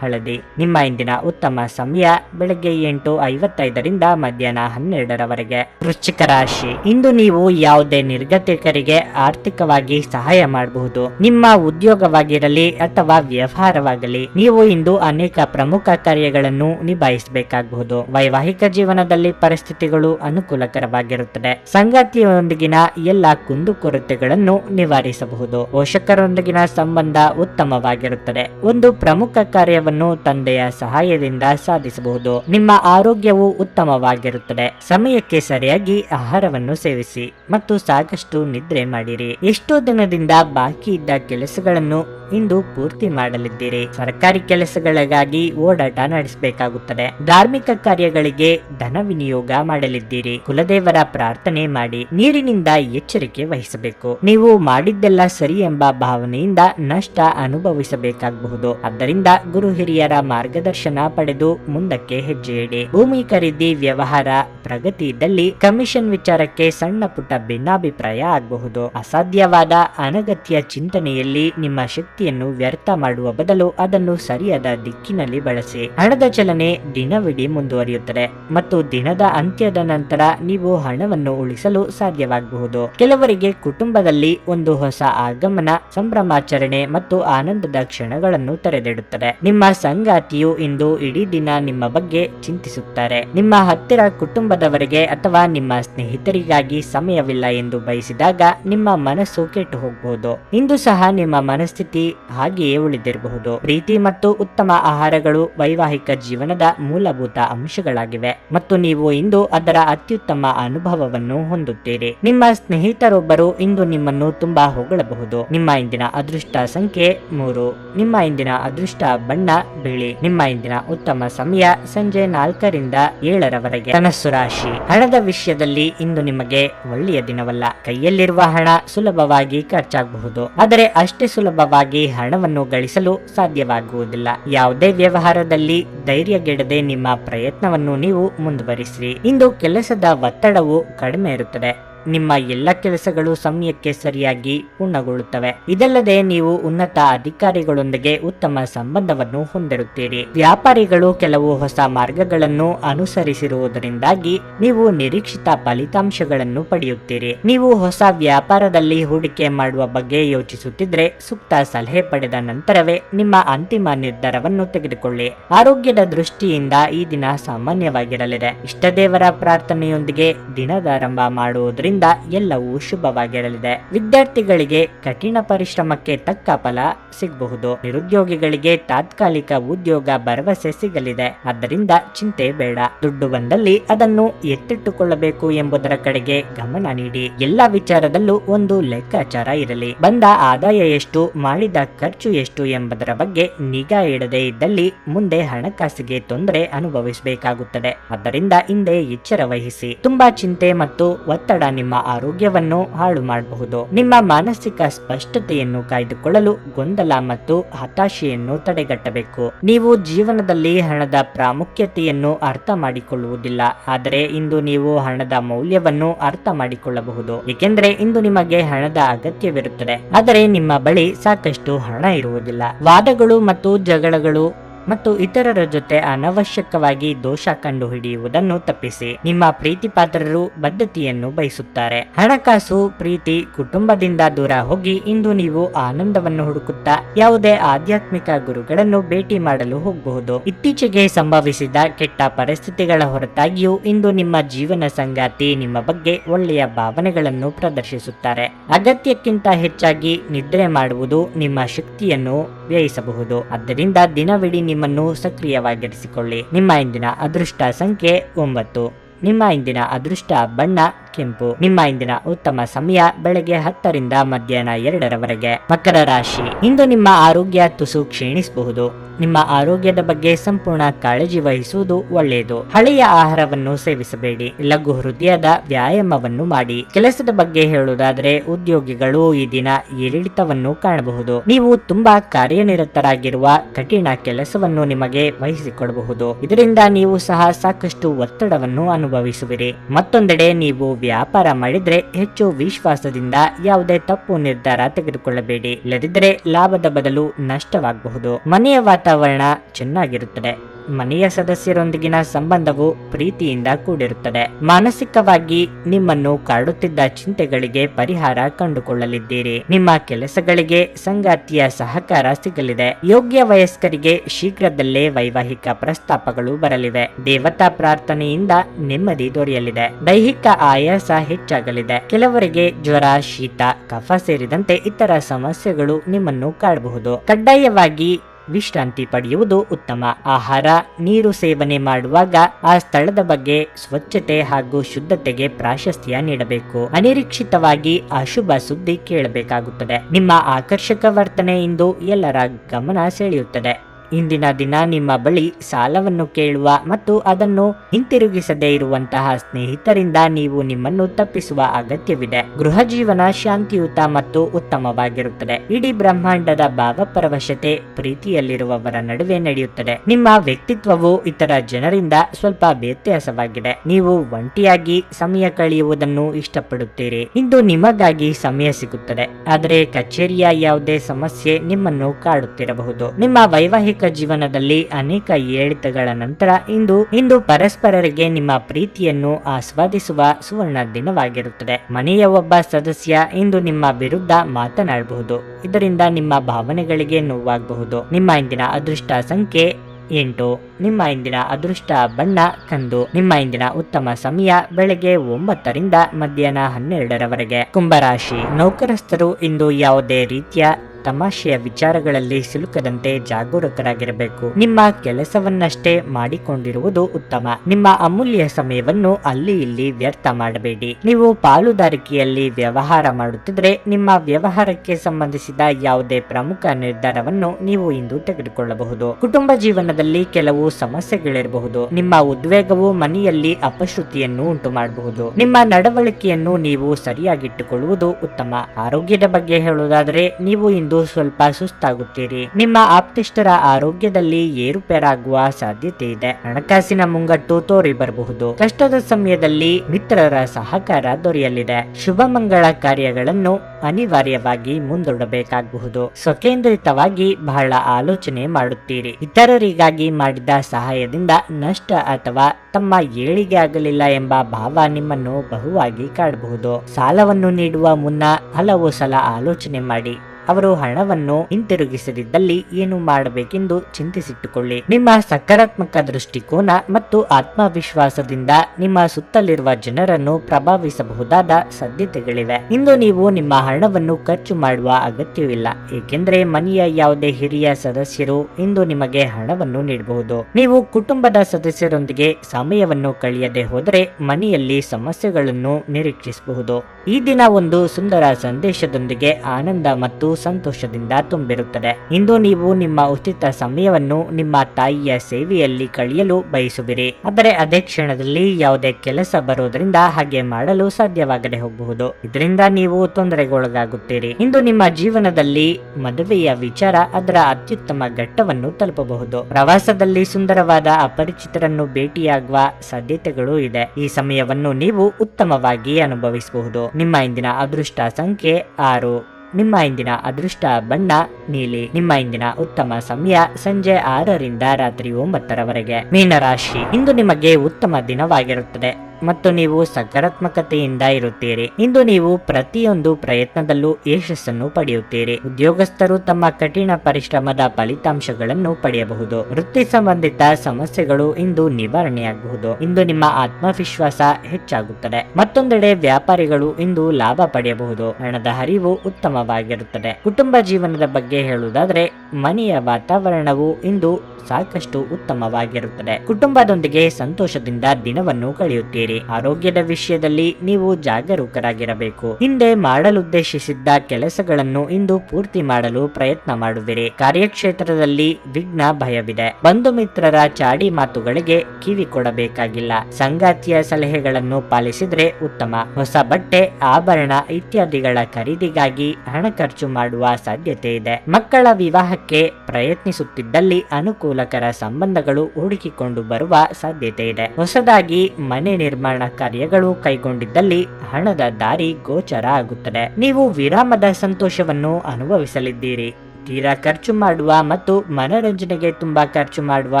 ಹಳದಿ. ನಿಮ್ಮ ಇಂದಿನ ಉತ್ತಮ ಸಮಯ ಬೆಳಗ್ಗೆ ಎಂಟು ಐವತ್ತೈದರಿಂದ ಮಧ್ಯಾಹ್ನ ಹನ್ನೆರಡರವರೆಗೆ. ವೃಶ್ಚಿಕ ರಾಶಿ. ಇಂದು ನೀವು ಯಾವುದೇ ನಿರ್ಗತಿಕರಿಗೆ ಆರ್ಥಿಕವಾಗಿ ಸಹಾಯ ಮಾಡಬಹುದು. ನಿಮ್ಮ ಉದ್ಯೋಗವಾಗಿರಲಿ ಅಥವಾ ವ್ಯವಹಾರವಾಗಲಿ, ನೀವು ಇಂದು ಅನೇಕ ಪ್ರಮುಖ ಕಾರ್ಯಗಳನ್ನು ನಿಭಾಯಿಸಬೇಕಾಗಬಹುದು. ವೈವಾಹಿಕ ಜೀವನದಲ್ಲಿ ಪರಿಸ್ಥಿತಿಗಳು ಅನುಕೂಲಕರವಾಗಿರುತ್ತದೆ. ಸಂಗಾತಿಯೊಂದಿಗಿನ ಎಲ್ಲ ಕುಂದುಕೊರತೆಗಳನ್ನು ನಿವಾರಿಸಬಹುದು. ಪೋಷಕರೊಂದಿಗಿನ ಸಂಬಂಧ ಉತ್ತಮವಾಗಿರುತ್ತದೆ. ಒಂದು ಪ್ರಮುಖ ಕಾರ್ಯವನ್ನು ಕೆಲಸವನ್ನು ತಂದೆಯ ಸಹಾಯದಿಂದ ಸಾಧಿಸಬಹುದು. ನಿಮ್ಮ ಆರೋಗ್ಯವು ಉತ್ತಮವಾಗಿರುತ್ತದೆ. ಸಮಯಕ್ಕೆ ಸರಿಯಾಗಿ ಆಹಾರವನ್ನು ಸೇವಿಸಿ ಮತ್ತು ಸಾಕಷ್ಟು ನಿದ್ರೆ ಮಾಡಿರಿ. ಎಷ್ಟೋ ದಿನದಿಂದ ಬಾಕಿ ಇದ್ದ ಕೆಲಸಗಳನ್ನು ಇಂದು ಪೂರ್ತಿ ಮಾಡಲಿದ್ದೀರಿ. ಸರ್ಕಾರಿ ಕೆಲಸಗಳಿಗಾಗಿ ಓಡಾಟ ನಡೆಸಬೇಕಾಗುತ್ತದೆ. ಧಾರ್ಮಿಕ ಕಾರ್ಯಗಳಿಗೆ ಧನ ವಿನಿಯೋಗ ಮಾಡಲಿದ್ದೀರಿ. ಕುಲದೇವರ ಪ್ರಾರ್ಥನೆ ಮಾಡಿ ನೀರಿನಿಂದ ಎಚ್ಚರಿಕೆ ವಹಿಸಬೇಕು. ನೀವು ಮಾಡಿದ್ದೆಲ್ಲ ಸರಿ ಎಂಬ ಭಾವನೆಯಿಂದ ನಷ್ಟ ಅನುಭವಿಸಬೇಕಾಗಬಹುದು. ಆದ್ದರಿಂದ ಗುರು ಹಿರಿಯರ ಮಾರ್ಗದರ್ಶನ ಪಡೆದು ಮುಂದಕ್ಕೆ ಹೆಜ್ಜೆ ಇಡಿ. ಭೂಮಿ ಖರೀದಿ ವ್ಯವಹಾರ ಪ್ರಗತಿ ಇದ್ದಲ್ಲಿ ಕಮಿಷನ್ ವಿಚಾರಕ್ಕೆ ಸಣ್ಣ ಪುಟ್ಟ ಭಿನ್ನಾಭಿಪ್ರಾಯ ಆಗಬಹುದು. ಅಸಾಧ್ಯವಾದ ಅನಗತ್ಯ ಚಿಂತನೆಯಲ್ಲಿ ನಿಮ್ಮ ಶಕ್ತಿಯನ್ನು ವ್ಯರ್ಥ ಮಾಡುವ ಬದಲು ಅದನ್ನು ಸರಿಯಾದ ದಿಕ್ಕಿನಲ್ಲಿ ಬಳಸಿ. ಹಣದ ಚಲನೆ ದಿನವಿಡೀ ಮುಂದುವರಿಯುತ್ತದೆ ಮತ್ತು ದಿನದ ಅಂತ್ಯದ ನಂತರ ನೀವು ಹಣವನ್ನು ಉಳಿಸಲು ಸಾಧ್ಯವಾಗಬಹುದು. ಕೆಲವರಿಗೆ ಕುಟುಂಬದಲ್ಲಿ ಒಂದು ಹೊಸ ಆಗಮನ, ಸಂಭ್ರಮಾಚರಣೆ ಮತ್ತು ಆನಂದದ ಕ್ಷಣಗಳನ್ನು ತೆರೆದಿಡುತ್ತದೆ. ನಿಮ್ಮ ಸಂಗಾತಿಯು ಇಂದು ಇಡೀ ದಿನ ನಿಮ್ಮ ಬಗ್ಗೆ ಚಿಂತಿಸುತ್ತಾರೆ. ನಿಮ್ಮ ಹತ್ತಿರ ಕುಟುಂಬದವರಿಗೆ ಅಥವಾ ನಿಮ್ಮ ಸ್ನೇಹಿತರಿಗಾಗಿ ಸಮಯವಿಲ್ಲ ಎಂದು ಬಯಸಿದಾಗ ನಿಮ್ಮ ಮನಸ್ಸು ಕೆಟ್ಟು ಹೋಗಬಹುದು ಇಂದು ಸಹ ನಿಮ್ಮ ಮನಸ್ಥಿತಿ ಹಾಗೆಯೇ ಉಳಿದಿರಬಹುದು. ಪ್ರೀತಿ ಮತ್ತು ಉತ್ತಮ ಆಹಾರಗಳು ವೈವಾಹಿಕ ಜೀವನದ ಮೂಲಭೂತ ಅಂಶಗಳಾಗಿವೆ. ಮತ್ತು ನೀವು ಇಂದು ಅದರ ಅತ್ಯುತ್ತಮ ಅನುಭವವನ್ನು ಹೊಂದುತ್ತೀರಿ. ನಿಮ್ಮ ಸ್ನೇಹಿತರೊಬ್ಬರು ಇಂದು ನಿಮ್ಮನ್ನು ತುಂಬಾ ಹೊಗಳಬಹುದು. ನಿಮ್ಮ ಇಂದಿನ ಅದೃಷ್ಟ ಸಂಖ್ಯೆ ಮೂರು. ನಿಮ್ಮ ಇಂದಿನ ಅದೃಷ್ಟ ಬಣ್ಣ ಬಿಳಿ. ನಿಮ್ಮ ಇಂದಿನ ಉತ್ತಮ ಸಮಯ ಸಂಜೆ ನಾಲ್ಕರಿಂದ ಏಳರವರೆಗೆ. ಕನಸು ರಾಶಿ. ಹಣದ ವಿಷಯದಲ್ಲಿ ಇಂದು ನಿಮಗೆ ಒಳ್ಳೆಯ ದಿನವಲ್ಲ. ಕೈಯಲ್ಲಿರುವ ಹಣ ಸುಲಭವಾಗಿ ಖರ್ಚಾಗಬಹುದು. ಆದರೆ ಅಷ್ಟೇ ಸುಲಭವಾಗಿ ಹಣವನ್ನು ಗಳಿಸಲು ಸಾಧ್ಯವಾಗುವುದಿಲ್ಲ. ಯಾವುದೇ ವ್ಯವಹಾರದಲ್ಲಿ ಧೈರ್ಯಗೆಡದೆ ನಿಮ್ಮ ಪ್ರಯತ್ನವನ್ನು ನೀವು ಮುಂದುವರಿಸಿರಿ. ಇಂದು ಕೆಲಸದ ಒತ್ತಡವು ಕಡಿಮೆ ಇರುತ್ತದೆ. ನಿಮ್ಮ ಎಲ್ಲ ಕೆಲಸಗಳು ಸಮಯಕ್ಕೆ ಸರಿಯಾಗಿ ಪೂರ್ಣಗೊಳ್ಳುತ್ತವೆ. ಇದಲ್ಲದೆ ನೀವು ಉನ್ನತ ಅಧಿಕಾರಿಗಳೊಂದಿಗೆ ಉತ್ತಮ ಸಂಬಂಧವನ್ನು ಹೊಂದಿರುತ್ತೀರಿ. ವ್ಯಾಪಾರಿಗಳು ಕೆಲವು ಹೊಸ ಮಾರ್ಗಗಳನ್ನು ಅನುಸರಿಸಿರುವುದರಿಂದಾಗಿ ನೀವು ನಿರೀಕ್ಷಿತ ಫಲಿತಾಂಶಗಳನ್ನು ಪಡೆಯುತ್ತೀರಿ. ನೀವು ಹೊಸ ವ್ಯಾಪಾರದಲ್ಲಿ ಹೂಡಿಕೆ ಮಾಡುವ ಬಗ್ಗೆ ಯೋಚಿಸುತ್ತಿದ್ರೆ ಸೂಕ್ತ ಸಲಹೆ ಪಡೆದ ನಂತರವೇ ನಿಮ್ಮ ಅಂತಿಮ ನಿರ್ಧಾರವನ್ನು ತೆಗೆದುಕೊಳ್ಳಿ. ಆರೋಗ್ಯದ ದೃಷ್ಟಿಯಿಂದ ಈ ದಿನ ಸಾಮಾನ್ಯವಾಗಿರಲಿದೆ. ಇಷ್ಟದೇವರ ಪ್ರಾರ್ಥನೆಯೊಂದಿಗೆ ದಿನದಾರಂಭ ಮಾಡುವುದರಿಂದ ಎಲ್ಲವೂ ಶುಭವಾಗಿರಲಿದೆ. ವಿದ್ಯಾರ್ಥಿಗಳಿಗೆ ಕಠಿಣ ಪರಿಶ್ರಮಕ್ಕೆ ತಕ್ಕ ಫಲ ಸಿಗಬಹುದು. ನಿರುದ್ಯೋಗಿಗಳಿಗೆ ತಾತ್ಕಾಲಿಕ ಉದ್ಯೋಗ ಭರವಸೆ ಸಿಗಲಿದೆ. ಆದ್ದರಿಂದ ಚಿಂತೆ ಬೇಡ. ದುಡ್ಡು ಬಂದಲ್ಲಿ ಅದನ್ನು ಎತ್ತಿಟ್ಟುಕೊಳ್ಳಬೇಕು ಎಂಬುದರ ಕಡೆಗೆ ಗಮನ ನೀಡಿ. ಎಲ್ಲಾ ವಿಚಾರದಲ್ಲೂ ಒಂದು ಲೆಕ್ಕಾಚಾರ ಇರಲಿ. ಬಂದ ಆದಾಯ ಎಷ್ಟು, ಮಾಡಿದ ಖರ್ಚು ಎಷ್ಟು ಎಂಬುದರ ಬಗ್ಗೆ ನಿಗಾ ಇಡದೆ ಇದ್ದಲ್ಲಿ ಮುಂದೆ ಹಣಕಾಸಿಗೆ ತೊಂದರೆ ಅನುಭವಿಸಬೇಕಾಗುತ್ತದೆ. ಆದ್ದರಿಂದ ಹಿಂದೆ ಎಚ್ಚರ ವಹಿಸಿ. ತುಂಬಾ ಚಿಂತೆ ಮತ್ತು ಒತ್ತಡ ನಿಮ್ಮ ಆರೋಗ್ಯವನ್ನು ಹಾಳು ಮಾಡಬಹುದು. ನಿಮ್ಮ ಮಾನಸಿಕ ಸ್ಪಷ್ಟತೆಯನ್ನು ಕಾಯ್ದುಕೊಳ್ಳಲು ಗೊಂದಲ ಮತ್ತು ಹತಾಶೆಯನ್ನು ತಡೆಗಟ್ಟಬೇಕು. ನೀವು ಜೀವನದಲ್ಲಿ ಹಣದ ಪ್ರಾಮುಖ್ಯತೆಯನ್ನು ಅರ್ಥ ಮಾಡಿಕೊಳ್ಳುವುದಿಲ್ಲ. ಆದರೆ ಇಂದು ನೀವು ಹಣದ ಮೌಲ್ಯವನ್ನು ಅರ್ಥ ಮಾಡಿಕೊಳ್ಳಬಹುದು. ಏಕೆಂದರೆ ಇಂದು ನಿಮಗೆ ಹಣದ ಅಗತ್ಯವಿರುತ್ತದೆ. ಆದರೆ ನಿಮ್ಮ ಬಳಿ ಸಾಕಷ್ಟು ಹಣ ಇರುವುದಿಲ್ಲ. ವಾದಗಳು ಮತ್ತು ಜಗಳಗಳು ಮತ್ತು ಇತರರ ಜೊತೆ ಅನವಶ್ಯಕವಾಗಿ ದೋಷ ಕಂಡುಹಿಡಿಯುವುದನ್ನು ತಪ್ಪಿಸಿ. ನಿಮ್ಮ ಪ್ರೀತಿಪಾತ್ರರು ಬದ್ಧತೆಯನ್ನು ಬಯಸುತ್ತಾರೆ. ಹಣಕಾಸು, ಪ್ರೀತಿ, ಕುಟುಂಬದಿಂದ ದೂರ ಹೋಗಿ ಇಂದು ನೀವು ಆನಂದವನ್ನು ಹುಡುಕುತ್ತಾ ಯಾವುದೇ ಆಧ್ಯಾತ್ಮಿಕ ಗುರುಗಳನ್ನು ಭೇಟಿ ಮಾಡಲು ಹೋಗಬಹುದು. ಇತ್ತೀಚೆಗೆ ಸಂಭವಿಸಿದ ಕೆಟ್ಟ ಪರಿಸ್ಥಿತಿಗಳ ಹೊರತಾಗಿಯೂ ಇಂದು ನಿಮ್ಮ ಜೀವನ ಸಂಗಾತಿ ನಿಮ್ಮ ಬಗ್ಗೆ ಒಳ್ಳೆಯ ಭಾವನೆಗಳನ್ನು ಪ್ರದರ್ಶಿಸುತ್ತಾರೆ. ಅಗತ್ಯಕ್ಕಿಂತ ಹೆಚ್ಚಾಗಿ ನಿದ್ರೆ ಮಾಡುವುದು ನಿಮ್ಮ ಶಕ್ತಿಯನ್ನು ವ್ಯಯಿಸಬಹುದು. ಆದ್ದರಿಂದ ದಿನವಿಡೀ ನಿಮ್ಮನ್ನು ಸಕ್ರಿಯವಾಗಿರಿಸಿಕೊಳ್ಳಿ. ನಿಮ್ಮ ಇಂದಿನ ಅದೃಷ್ಟ ಸಂಖ್ಯೆ ಒಂಬತ್ತು. ನಿಮ್ಮ ಇಂದಿನ ಅದೃಷ್ಟ ಬಣ್ಣ ಕೆಂಪು. ನಿಮ್ಮ ಇಂದಿನ ಉತ್ತಮ ಸಮಯ ಬೆಳಗ್ಗೆ ಹತ್ತರಿಂದ ಮಧ್ಯಾಹ್ನ ಎರಡರವರೆಗೆ. ಮಕರ ರಾಶಿ. ಇಂದು ನಿಮ್ಮ ಆರೋಗ್ಯ ತುಸು ಕ್ಷೀಣಿಸಬಹುದು. ನಿಮ್ಮ ಆರೋಗ್ಯದ ಬಗ್ಗೆ ಸಂಪೂರ್ಣ ಕಾಳಜಿ ವಹಿಸುವುದು ಒಳ್ಳೆಯದು. ಹಳೆಯ ಆಹಾರವನ್ನು ಸೇವಿಸಬೇಡಿ. ಲಘು ಹೃದಯದ ವ್ಯಾಯಾಮವನ್ನು ಮಾಡಿ. ಕೆಲಸದ ಬಗ್ಗೆ ಹೇಳುವುದಾದರೆ ಉದ್ಯೋಗಿಗಳು ಈ ದಿನ ಏರಿಳಿತವನ್ನು ಕಾಣಬಹುದು. ನೀವು ತುಂಬಾ ಕಾರ್ಯನಿರತರಾಗಿರುವ ಕಠಿಣ ಕೆಲಸವನ್ನು ನಿಮಗೆ ವಹಿಸಿಕೊಡಬಹುದು. ಇದರಿಂದ ನೀವು ಸಹ ಸಾಕಷ್ಟು ಒತ್ತಡವನ್ನು ಅನುಭವಿಸುವಿರಿ. ಮತ್ತೊಂದೆಡೆ ನೀವು ವ್ಯಾಪಾರ ಮಾಡಿದ್ರೆ ಹೆಚ್ಚು ವಿಶ್ವಾಸದಿಂದ ಯಾವುದೇ ತಪ್ಪು ನಿರ್ಧಾರ ತೆಗೆದುಕೊಳ್ಳಬೇಡಿ. ಇಲ್ಲದಿದ್ದರೆ ಲಾಭದ ಬದಲು ನಷ್ಟವಾಗಬಹುದು. ಮನೆಯ ವಾತಾವರಣ ಚೆನ್ನಾಗಿರುತ್ತದೆ. ಮನೆಯ ಸದಸ್ಯರೊಂದಿಗಿನ ಸಂಬಂಧವು ಪ್ರೀತಿಯಿಂದ ಕೂಡಿರುತ್ತದೆ. ಮಾನಸಿಕವಾಗಿ ನಿಮ್ಮನ್ನು ಕಾಡುತ್ತಿದ್ದ ಚಿಂತೆಗಳಿಗೆ ಪರಿಹಾರ ಕಂಡುಕೊಳ್ಳಲಿದ್ದೀರಿ. ನಿಮ್ಮ ಕೆಲಸಗಳಿಗೆ ಸಂಗಾತಿಯ ಸಹಕಾರ ಸಿಗಲಿದೆ. ಯೋಗ್ಯ ವಯಸ್ಕರಿಗೆ ಶೀಘ್ರದಲ್ಲೇ ವೈವಾಹಿಕ ಪ್ರಸ್ತಾಪಗಳು ಬರಲಿವೆ. ದೇವತಾ ಪ್ರಾರ್ಥನೆಯಿಂದ ನೆಮ್ಮದಿ ದೊರೆಯಲಿದೆ. ದೈಹಿಕ ಆಯಾಸ ಹೆಚ್ಚಾಗಲಿದೆ. ಕೆಲವರಿಗೆ ಜ್ವರ, ಶೀತ, ಕಫ ಸೇರಿದಂತೆ ಇತರ ಸಮಸ್ಯೆಗಳು ನಿಮ್ಮನ್ನು ಕಾಡಬಹುದು. ಕಡ್ಡಾಯವಾಗಿ ವಿಶ್ರಾಂತಿ ಪಡೆಯುವುದು ಉತ್ತಮ. ಆಹಾರ, ನೀರು ಸೇವನೆ ಮಾಡುವಾಗ ಆ ಸ್ಥಳದ ಬಗ್ಗೆ ಸ್ವಚ್ಛತೆ ಹಾಗೂ ಶುದ್ಧತೆಗೆ ಪ್ರಾಶಸ್ತ್ಯ ನೀಡಬೇಕು. ಅನಿರೀಕ್ಷಿತವಾಗಿ ಅಶುಭ ಸುದ್ದಿ ಕೇಳಬೇಕಾಗುತ್ತದೆ. ನಿಮ್ಮ ಆಕರ್ಷಕ ವರ್ತನೆ ಇಂದು ಎಲ್ಲರ ಗಮನ ಸೆಳೆಯುತ್ತದೆ. ಇಂದಿನ ದಿನ ನಿಮ್ಮ ಬಳಿ ಸಾಲವನ್ನು ಕೇಳುವ ಮತ್ತು ಅದನ್ನು ಹಿಂತಿರುಗಿಸದೇ ಇರುವಂತಹ ಸ್ನೇಹಿತರಿಂದ ನೀವು ನಿಮ್ಮನ್ನು ತಪ್ಪಿಸುವ ಅಗತ್ಯವಿದೆ. ಗೃಹ ಜೀವನ ಶಾಂತಿಯುತ ಮತ್ತು ಉತ್ತಮವಾಗಿರುತ್ತದೆ. ಇಡೀ ಬ್ರಹ್ಮಾಂಡದ ಭಾವಪರವಶತೆ ಪ್ರೀತಿಯಲ್ಲಿರುವವರ ನಡುವೆ ನಡೆಯುತ್ತದೆ. ನಿಮ್ಮ ವ್ಯಕ್ತಿತ್ವವು ಇತರ ಜನರಿಂದ ಸ್ವಲ್ಪ ವ್ಯತ್ಯಾಸವಾಗಿದೆ. ನೀವು ಒಂಟಿಯಾಗಿ ಸಮಯ ಕಳೆಯುವುದನ್ನು ಇಷ್ಟಪಡುತ್ತೀರಿ. ಇಂದು ನಿಮಗಾಗಿ ಸಮಯ ಸಿಗುತ್ತದೆ. ಆದರೆ ಕಚೇರಿಯ ಯಾವುದೇ ಸಮಸ್ಯೆ ನಿಮ್ಮನ್ನು ಕಾಡುತ್ತಿರಬಹುದು. ನಿಮ್ಮ ವೈವಾಹಿಕ ಜೀವನದಲ್ಲಿ ಅನೇಕ ಏಳಿತಗಳ ನಂತರ ಇಂದು ಇಂದು ಪರಸ್ಪರರಿಗೆ ನಿಮ್ಮ ಪ್ರೀತಿಯನ್ನು ಆಸ್ವಾದಿಸುವ ಸುವರ್ಣ ದಿನವಾಗಿರುತ್ತದೆ. ಮನೆಯ ಒಬ್ಬ ಸದಸ್ಯ ಇಂದು ನಿಮ್ಮ ವಿರುದ್ಧ ಮಾತನಾಡಬಹುದು. ಇದರಿಂದ ನಿಮ್ಮ ಭಾವನೆಗಳಿಗೆ ನೋವಾಗಬಹುದು. ನಿಮ್ಮ ಇಂದಿನ ಅದೃಷ್ಟ ಸಂಖ್ಯೆ ಎಂಟು. ನಿಮ್ಮ ಇಂದಿನ ಅದೃಷ್ಟ ಬಣ್ಣ ಕಂದು. ನಿಮ್ಮ ಇಂದಿನ ಉತ್ತಮ ಸಮಯ ಬೆಳಗ್ಗೆ ಒಂಬತ್ತರಿಂದ ಮಧ್ಯಾಹ್ನ ಹನ್ನೆರಡರವರೆಗೆ. ಕುಂಭರಾಶಿ ನೌಕರಸ್ಥರು ಇಂದು ಯಾವುದೇ ರೀತಿಯ ತಮಾಷೆಯ ವಿಚಾರಗಳಲ್ಲಿ ಸಿಲುಕದಂತೆ ಜಾಗರೂಕರಾಗಿರಬೇಕು. ನಿಮ್ಮ ಕೆಲಸವನ್ನಷ್ಟೇ ಮಾಡಿಕೊಂಡಿರುವುದು ಉತ್ತಮ. ನಿಮ್ಮ ಅಮೂಲ್ಯ ಸಮಯವನ್ನು ಅಲ್ಲಿ ಇಲ್ಲಿ ವ್ಯರ್ಥ ಮಾಡಬೇಡಿ. ನೀವು ಪಾಲುದಾರಿಕೆಯಲ್ಲಿ ವ್ಯವಹಾರ ಮಾಡುತ್ತಿದ್ರೆ ನಿಮ್ಮ ವ್ಯವಹಾರಕ್ಕೆ ಸಂಬಂಧಿಸಿದ ಯಾವುದೇ ಪ್ರಮುಖ ನಿರ್ಧಾರವನ್ನು ನೀವು ಇಂದು ತೆಗೆದುಕೊಳ್ಳಬಹುದು. ಕುಟುಂಬ ಜೀವನದಲ್ಲಿ ಕೆಲವು ಸಮಸ್ಯೆಗಳಿರಬಹುದು. ನಿಮ್ಮ ಉದ್ವೇಗವು ಮನೆಯಲ್ಲಿ ಅಪಶ್ರುತಿಯನ್ನು ಉಂಟು ಮಾಡಬಹುದು ನಿಮ್ಮ ನಡವಳಿಕೆಯನ್ನು ನೀವು ಸರಿಯಾಗಿಟ್ಟುಕೊಳ್ಳುವುದು ಉತ್ತಮ. ಆರೋಗ್ಯದ ಬಗ್ಗೆ ಹೇಳುವುದಾದರೆ, ನೀವು ಇಂದು ಸ್ವಲ್ಪ ಸುಸ್ತಾಗುತ್ತೀರಿ. ನಿಮ್ಮ ಆಪ್ತಿಷ್ಟರ ಆರೋಗ್ಯದಲ್ಲಿ ಏರುಪೇರಾಗುವ ಸಾಧ್ಯತೆ ಇದೆ. ಹಣಕಾಸಿನ ಮುಂಗಟ್ಟು ತೋರಿ ಬರಬಹುದು. ಕಷ್ಟದ ಸಮಯದಲ್ಲಿ ಮಿತ್ರರ ಸಹಕಾರ ದೊರೆಯಲಿದೆ. ಶುಭ ಮಂಗಳ ಕಾರ್ಯಗಳನ್ನು ಅನಿವಾರ್ಯವಾಗಿ ಮುಂದೂಡಬೇಕಾಗಬಹುದು. ಸ್ವಕೇಂದ್ರಿತವಾಗಿ ಬಹಳ ಆಲೋಚನೆ ಮಾಡುತ್ತೀರಿ. ಇತರರಿಗಾಗಿ ಮಾಡಿದ ಸಹಾಯದಿಂದ ನಷ್ಟ ಅಥವಾ ತಮ್ಮ ಏಳಿಗೆ ಆಗಲಿಲ್ಲ ಎಂಬ ಭಾವ ನಿಮ್ಮನ್ನು ಬಹುವಾಗಿ ಕಾಡಬಹುದು. ಸಾಲವನ್ನು ನೀಡುವ ಮುನ್ನ ಹಲವು ಸಲ ಆಲೋಚನೆ ಮಾಡಿ. ಅವರು ಹಣವನ್ನು ಹಿಂತಿರುಗಿಸದಿದ್ದಲ್ಲಿ ಏನು ಮಾಡಬೇಕೆಂದು ಚಿಂತಿಸಿಟ್ಟುಕೊಳ್ಳಿ. ನಿಮ್ಮ ಸಕಾರಾತ್ಮಕ ದೃಷ್ಟಿಕೋನ ಮತ್ತು ಆತ್ಮವಿಶ್ವಾಸದಿಂದ ನಿಮ್ಮ ಸುತ್ತಲಿರುವ ಜನರನ್ನು ಪ್ರಭಾವಿಸಬಹುದಾದ ಸಾಧ್ಯತೆಗಳಿವೆ. ಇಂದು ನೀವು ನಿಮ್ಮ ಹಣವನ್ನು ಖರ್ಚು ಮಾಡುವ ಅಗತ್ಯವಿಲ್ಲ. ಏಕೆಂದರೆ ಮನೆಯ ಯಾವುದೇ ಹಿರಿಯ ಸದಸ್ಯರು ಇಂದು ನಿಮಗೆ ಹಣವನ್ನು ನೀಡಬಹುದು. ನೀವು ಕುಟುಂಬದ ಸದಸ್ಯರೊಂದಿಗೆ ಸಮಯವನ್ನು ಕಳೆಯದೆ ಹೋದರೆ ಮನೆಯಲ್ಲಿ ಸಮಸ್ಯೆಗಳನ್ನು ನಿರೀಕ್ಷಿಸಬಹುದು. ಈ ದಿನ ಒಂದು ಸುಂದರ ಸಂದೇಶದೊಂದಿಗೆ ಆನಂದ ಮತ್ತು ಸಂತೋಷದಿಂದ ತುಂಬಿರುತ್ತದೆ. ಇಂದು ನೀವು ನಿಮ್ಮ ಉಚಿತ ಸಮಯವನ್ನು ನಿಮ್ಮ ತಾಯಿಯ ಸೇವೆಯಲ್ಲಿ ಕಳೆಯಲು ಬಯಸುವಿರಿ. ಆದರೆ ಅದೇ ಕ್ಷಣದಲ್ಲಿ ಯಾವುದೇ ಕೆಲಸ ಬರೋದ್ರಿಂದ ಹಾಗೆ ಮಾಡಲು ಸಾಧ್ಯವಾಗದೆ ಹೋಗಬಹುದು. ಇದರಿಂದ ನೀವು ತೊಂದರೆಗೊಳಗಾಗುತ್ತೀರಿ. ಇಂದು ನಿಮ್ಮ ಜೀವನದಲ್ಲಿ ಮದುವೆಯ ವಿಚಾರ ಅದರ ಅತ್ಯುತ್ತಮ ಘಟ್ಟವನ್ನು ತಲುಪಬಹುದು. ಪ್ರವಾಸದಲ್ಲಿ ಸುಂದರವಾದ ಅಪರಿಚಿತರನ್ನು ಭೇಟಿಯಾಗುವ ಸಾಧ್ಯತೆಗಳು ಇದೆ. ಈ ಸಮಯವನ್ನು ನೀವು ಉತ್ತಮವಾಗಿ ಅನುಭವಿಸಬಹುದು. ನಿಮ್ಮ ಇಂದಿನ ಅದೃಷ್ಟ ಸಂಖ್ಯೆ ಆರು. ನಿಮ್ಮ ಇಂದಿನ ಅದೃಷ್ಟ ಬಣ್ಣ, ನೀಲಿ. ನಿಮ್ಮ ಇಂದಿನ ಉತ್ತಮ ಸಮಯ ಸಂಜೆ ಆರರಿಂದ ರಾತ್ರಿ ಒಂಬತ್ತರವರೆಗೆ. ಮೀನರಾಶಿ ಇಂದು ನಿಮಗೆ ಉತ್ತಮ ದಿನವಾಗಿರುತ್ತದೆ. ಮತ್ತು ನೀವು ಸಕಾರಾತ್ಮಕತೆಯಿಂದ ಇರುತ್ತೀರಿ. ಇಂದು ನೀವು ಪ್ರತಿಯೊಂದು ಪ್ರಯತ್ನದಲ್ಲೂ ಯಶಸ್ಸನ್ನು ಪಡೆಯುತ್ತೀರಿ. ಉದ್ಯೋಗಸ್ಥರು ತಮ್ಮ ಕಠಿಣ ಪರಿಶ್ರಮದ ಫಲಿತಾಂಶಗಳನ್ನು ಪಡೆಯಬಹುದು. ವೃತ್ತಿ ಸಂಬಂಧಿತ ಸಮಸ್ಯೆಗಳು ಇಂದು ನಿವಾರಣೆಯಾಗಬಹುದು. ಇಂದು ನಿಮ್ಮ ಆತ್ಮವಿಶ್ವಾಸ ಹೆಚ್ಚಾಗುತ್ತದೆ. ಮತ್ತೊಂದೆಡೆ ವ್ಯಾಪಾರಿಗಳು ಇಂದು ಲಾಭ ಪಡೆಯಬಹುದು. ಹಣದ ಹರಿವು ಉತ್ತಮವಾಗಿರುತ್ತದೆ. ಕುಟುಂಬ ಜೀವನದ ಬಗ್ಗೆ ಹೇಳುವುದಾದರೆ, ಮನೆಯ ವಾತಾವರಣವು ಇಂದು ಸಾಕಷ್ಟು ಉತ್ತಮವಾಗಿರುತ್ತದೆ. ಕುಟುಂಬದೊಂದಿಗೆ ಸಂತೋಷದಿಂದ ದಿನವನ್ನು ಕಳೆಯುತ್ತೀರಿ. ಆರೋಗ್ಯದ ವಿಷಯದಲ್ಲಿ ನೀವು ಜಾಗರೂಕರಾಗಿರಬೇಕು. ಹಿಂದೆ ಮಾಡಲುದ್ದೇಶಿಸಿದ್ದ ಕೆಲಸಗಳನ್ನು ಇಂದು ಪೂರ್ತಿ ಮಾಡಲು ಪ್ರಯತ್ನ ಮಾಡುವಿರಿ. ಕಾರ್ಯಕ್ಷೇತ್ರದಲ್ಲಿ ವಿಘ್ನ ಭಯವಿದೆ. ಬಂಧು ಮಿತ್ರರ ಚಾಡಿ ಮಾತುಗಳಿಗೆ ಕಿವಿ ಕೊಡಬೇಕಾಗಿಲ್ಲ. ಸಂಗಾತಿಯ ಸಲಹೆಗಳನ್ನು ಪಾಲಿಸಿದ್ರೆ ಉತ್ತಮ. ಹೊಸ ಬಟ್ಟೆ, ಆಭರಣ ಇತ್ಯಾದಿಗಳ ಖರೀದಿಗಾಗಿ ಹಣ ಖರ್ಚು ಮಾಡುವ ಸಾಧ್ಯತೆ ಇದೆ. ಮಕ್ಕಳ ವಿವಾಹಕ್ಕೆ ಪ್ರಯತ್ನಿಸುತ್ತಿದ್ದಲ್ಲಿ ಅನುಕೂಲಕರ ಸಂಬಂಧಗಳು ಹುಡುಕಿಕೊಂಡು ಬರುವ ಸಾಧ್ಯತೆ ಇದೆ. ಹೊಸದಾಗಿ ಮನೆ ನಿರ್ಮಾಣ ಕಾರ್ಯಗಳು ಕೈಗೊಂಡಿದ್ದಲ್ಲಿ ಹಣದ ದಾರಿ ಗೋಚರ ಆಗುತ್ತದೆ. ನೀವು ವಿರಾಮದ ಸಂತೋಷವನ್ನು ಅನುಭವಿಸಲಿದ್ದೀರಿ. ತೀರಾ ಖರ್ಚು ಮಾಡುವ ಮತ್ತು ಮನರಂಜನೆಗೆ ತುಂಬಾ ಖರ್ಚು ಮಾಡುವ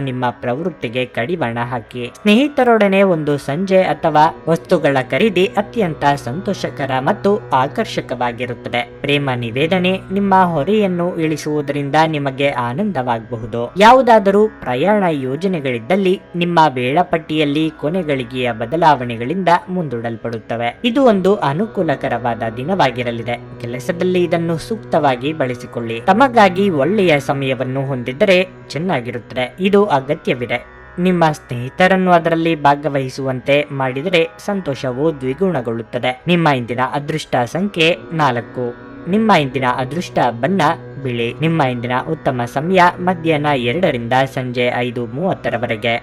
ನಿಮ್ಮ ಪ್ರವೃತ್ತಿಗೆ ಕಡಿವಾಣ ಹಾಕಿ. ಸ್ನೇಹಿತರೊಡನೆ ಒಂದು ಸಂಜೆ ಅಥವಾ ವಸ್ತುಗಳ ಖರೀದಿ ಅತ್ಯಂತ ಸಂತೋಷಕರ ಮತ್ತು ಆಕರ್ಷಕವಾಗಿರುತ್ತದೆ. ಪ್ರೇಮ ನಿವೇದನೆ ನಿಮ್ಮ ಹೊರೆಯನ್ನು ಇಳಿಸುವುದರಿಂದ ನಿಮಗೆ ಆನಂದವಾಗಬಹುದು. ಯಾವುದಾದರೂ ಪ್ರಯಾಣ ಯೋಜನೆಗಳಿದ್ದಲ್ಲಿ ನಿಮ್ಮ ವೇಳಾಪಟ್ಟಿಯಲ್ಲಿ ಕೊನೆಗಳಿಗೆಯ ಬದಲಾವಣೆಗಳಿಂದ ಮುಂದೂಡಲ್ಪಡುತ್ತವೆ. ಇದು ಒಂದು ಅನುಕೂಲಕರವಾದ ದಿನವಾಗಿರಲಿದೆ. ಕೆಲಸದಲ್ಲಿ ಇದನ್ನು ಸೂಕ್ತವಾಗಿ ಬಳಸಿಕೊಳ್ಳಿ. ತಮ್ಮ ನಿಮಗಾಗಿ ಒಳ್ಳೆಯ ಸಮಯವನ್ನು ಹೊಂದಿದ್ದರೆ ಚೆನ್ನಾಗಿರುತ್ತದೆ. ಇದು ಅಗತ್ಯವಿದೆ. ನಿಮ್ಮ ಸ್ನೇಹಿತರನ್ನು ಅದರಲ್ಲಿ ಭಾಗವಹಿಸುವಂತೆ ಮಾಡಿದರೆ ಸಂತೋಷವು ದ್ವಿಗುಣಗೊಳ್ಳುತ್ತದೆ. ನಿಮ್ಮ ಇಂದಿನ ಅದೃಷ್ಟ ಸಂಖ್ಯೆ ನಾಲ್ಕು. ನಿಮ್ಮ ಇಂದಿನ ಅದೃಷ್ಟ ಬಣ್ಣ ಬಿಳಿ. ನಿಮ್ಮ ಇಂದಿನ ಉತ್ತಮ ಸಮಯ ಮಧ್ಯಾಹ್ನ ಎರಡರಿಂದ ಸಂಜೆ ಐದು ಮೂವತ್ತರವರೆಗೆ.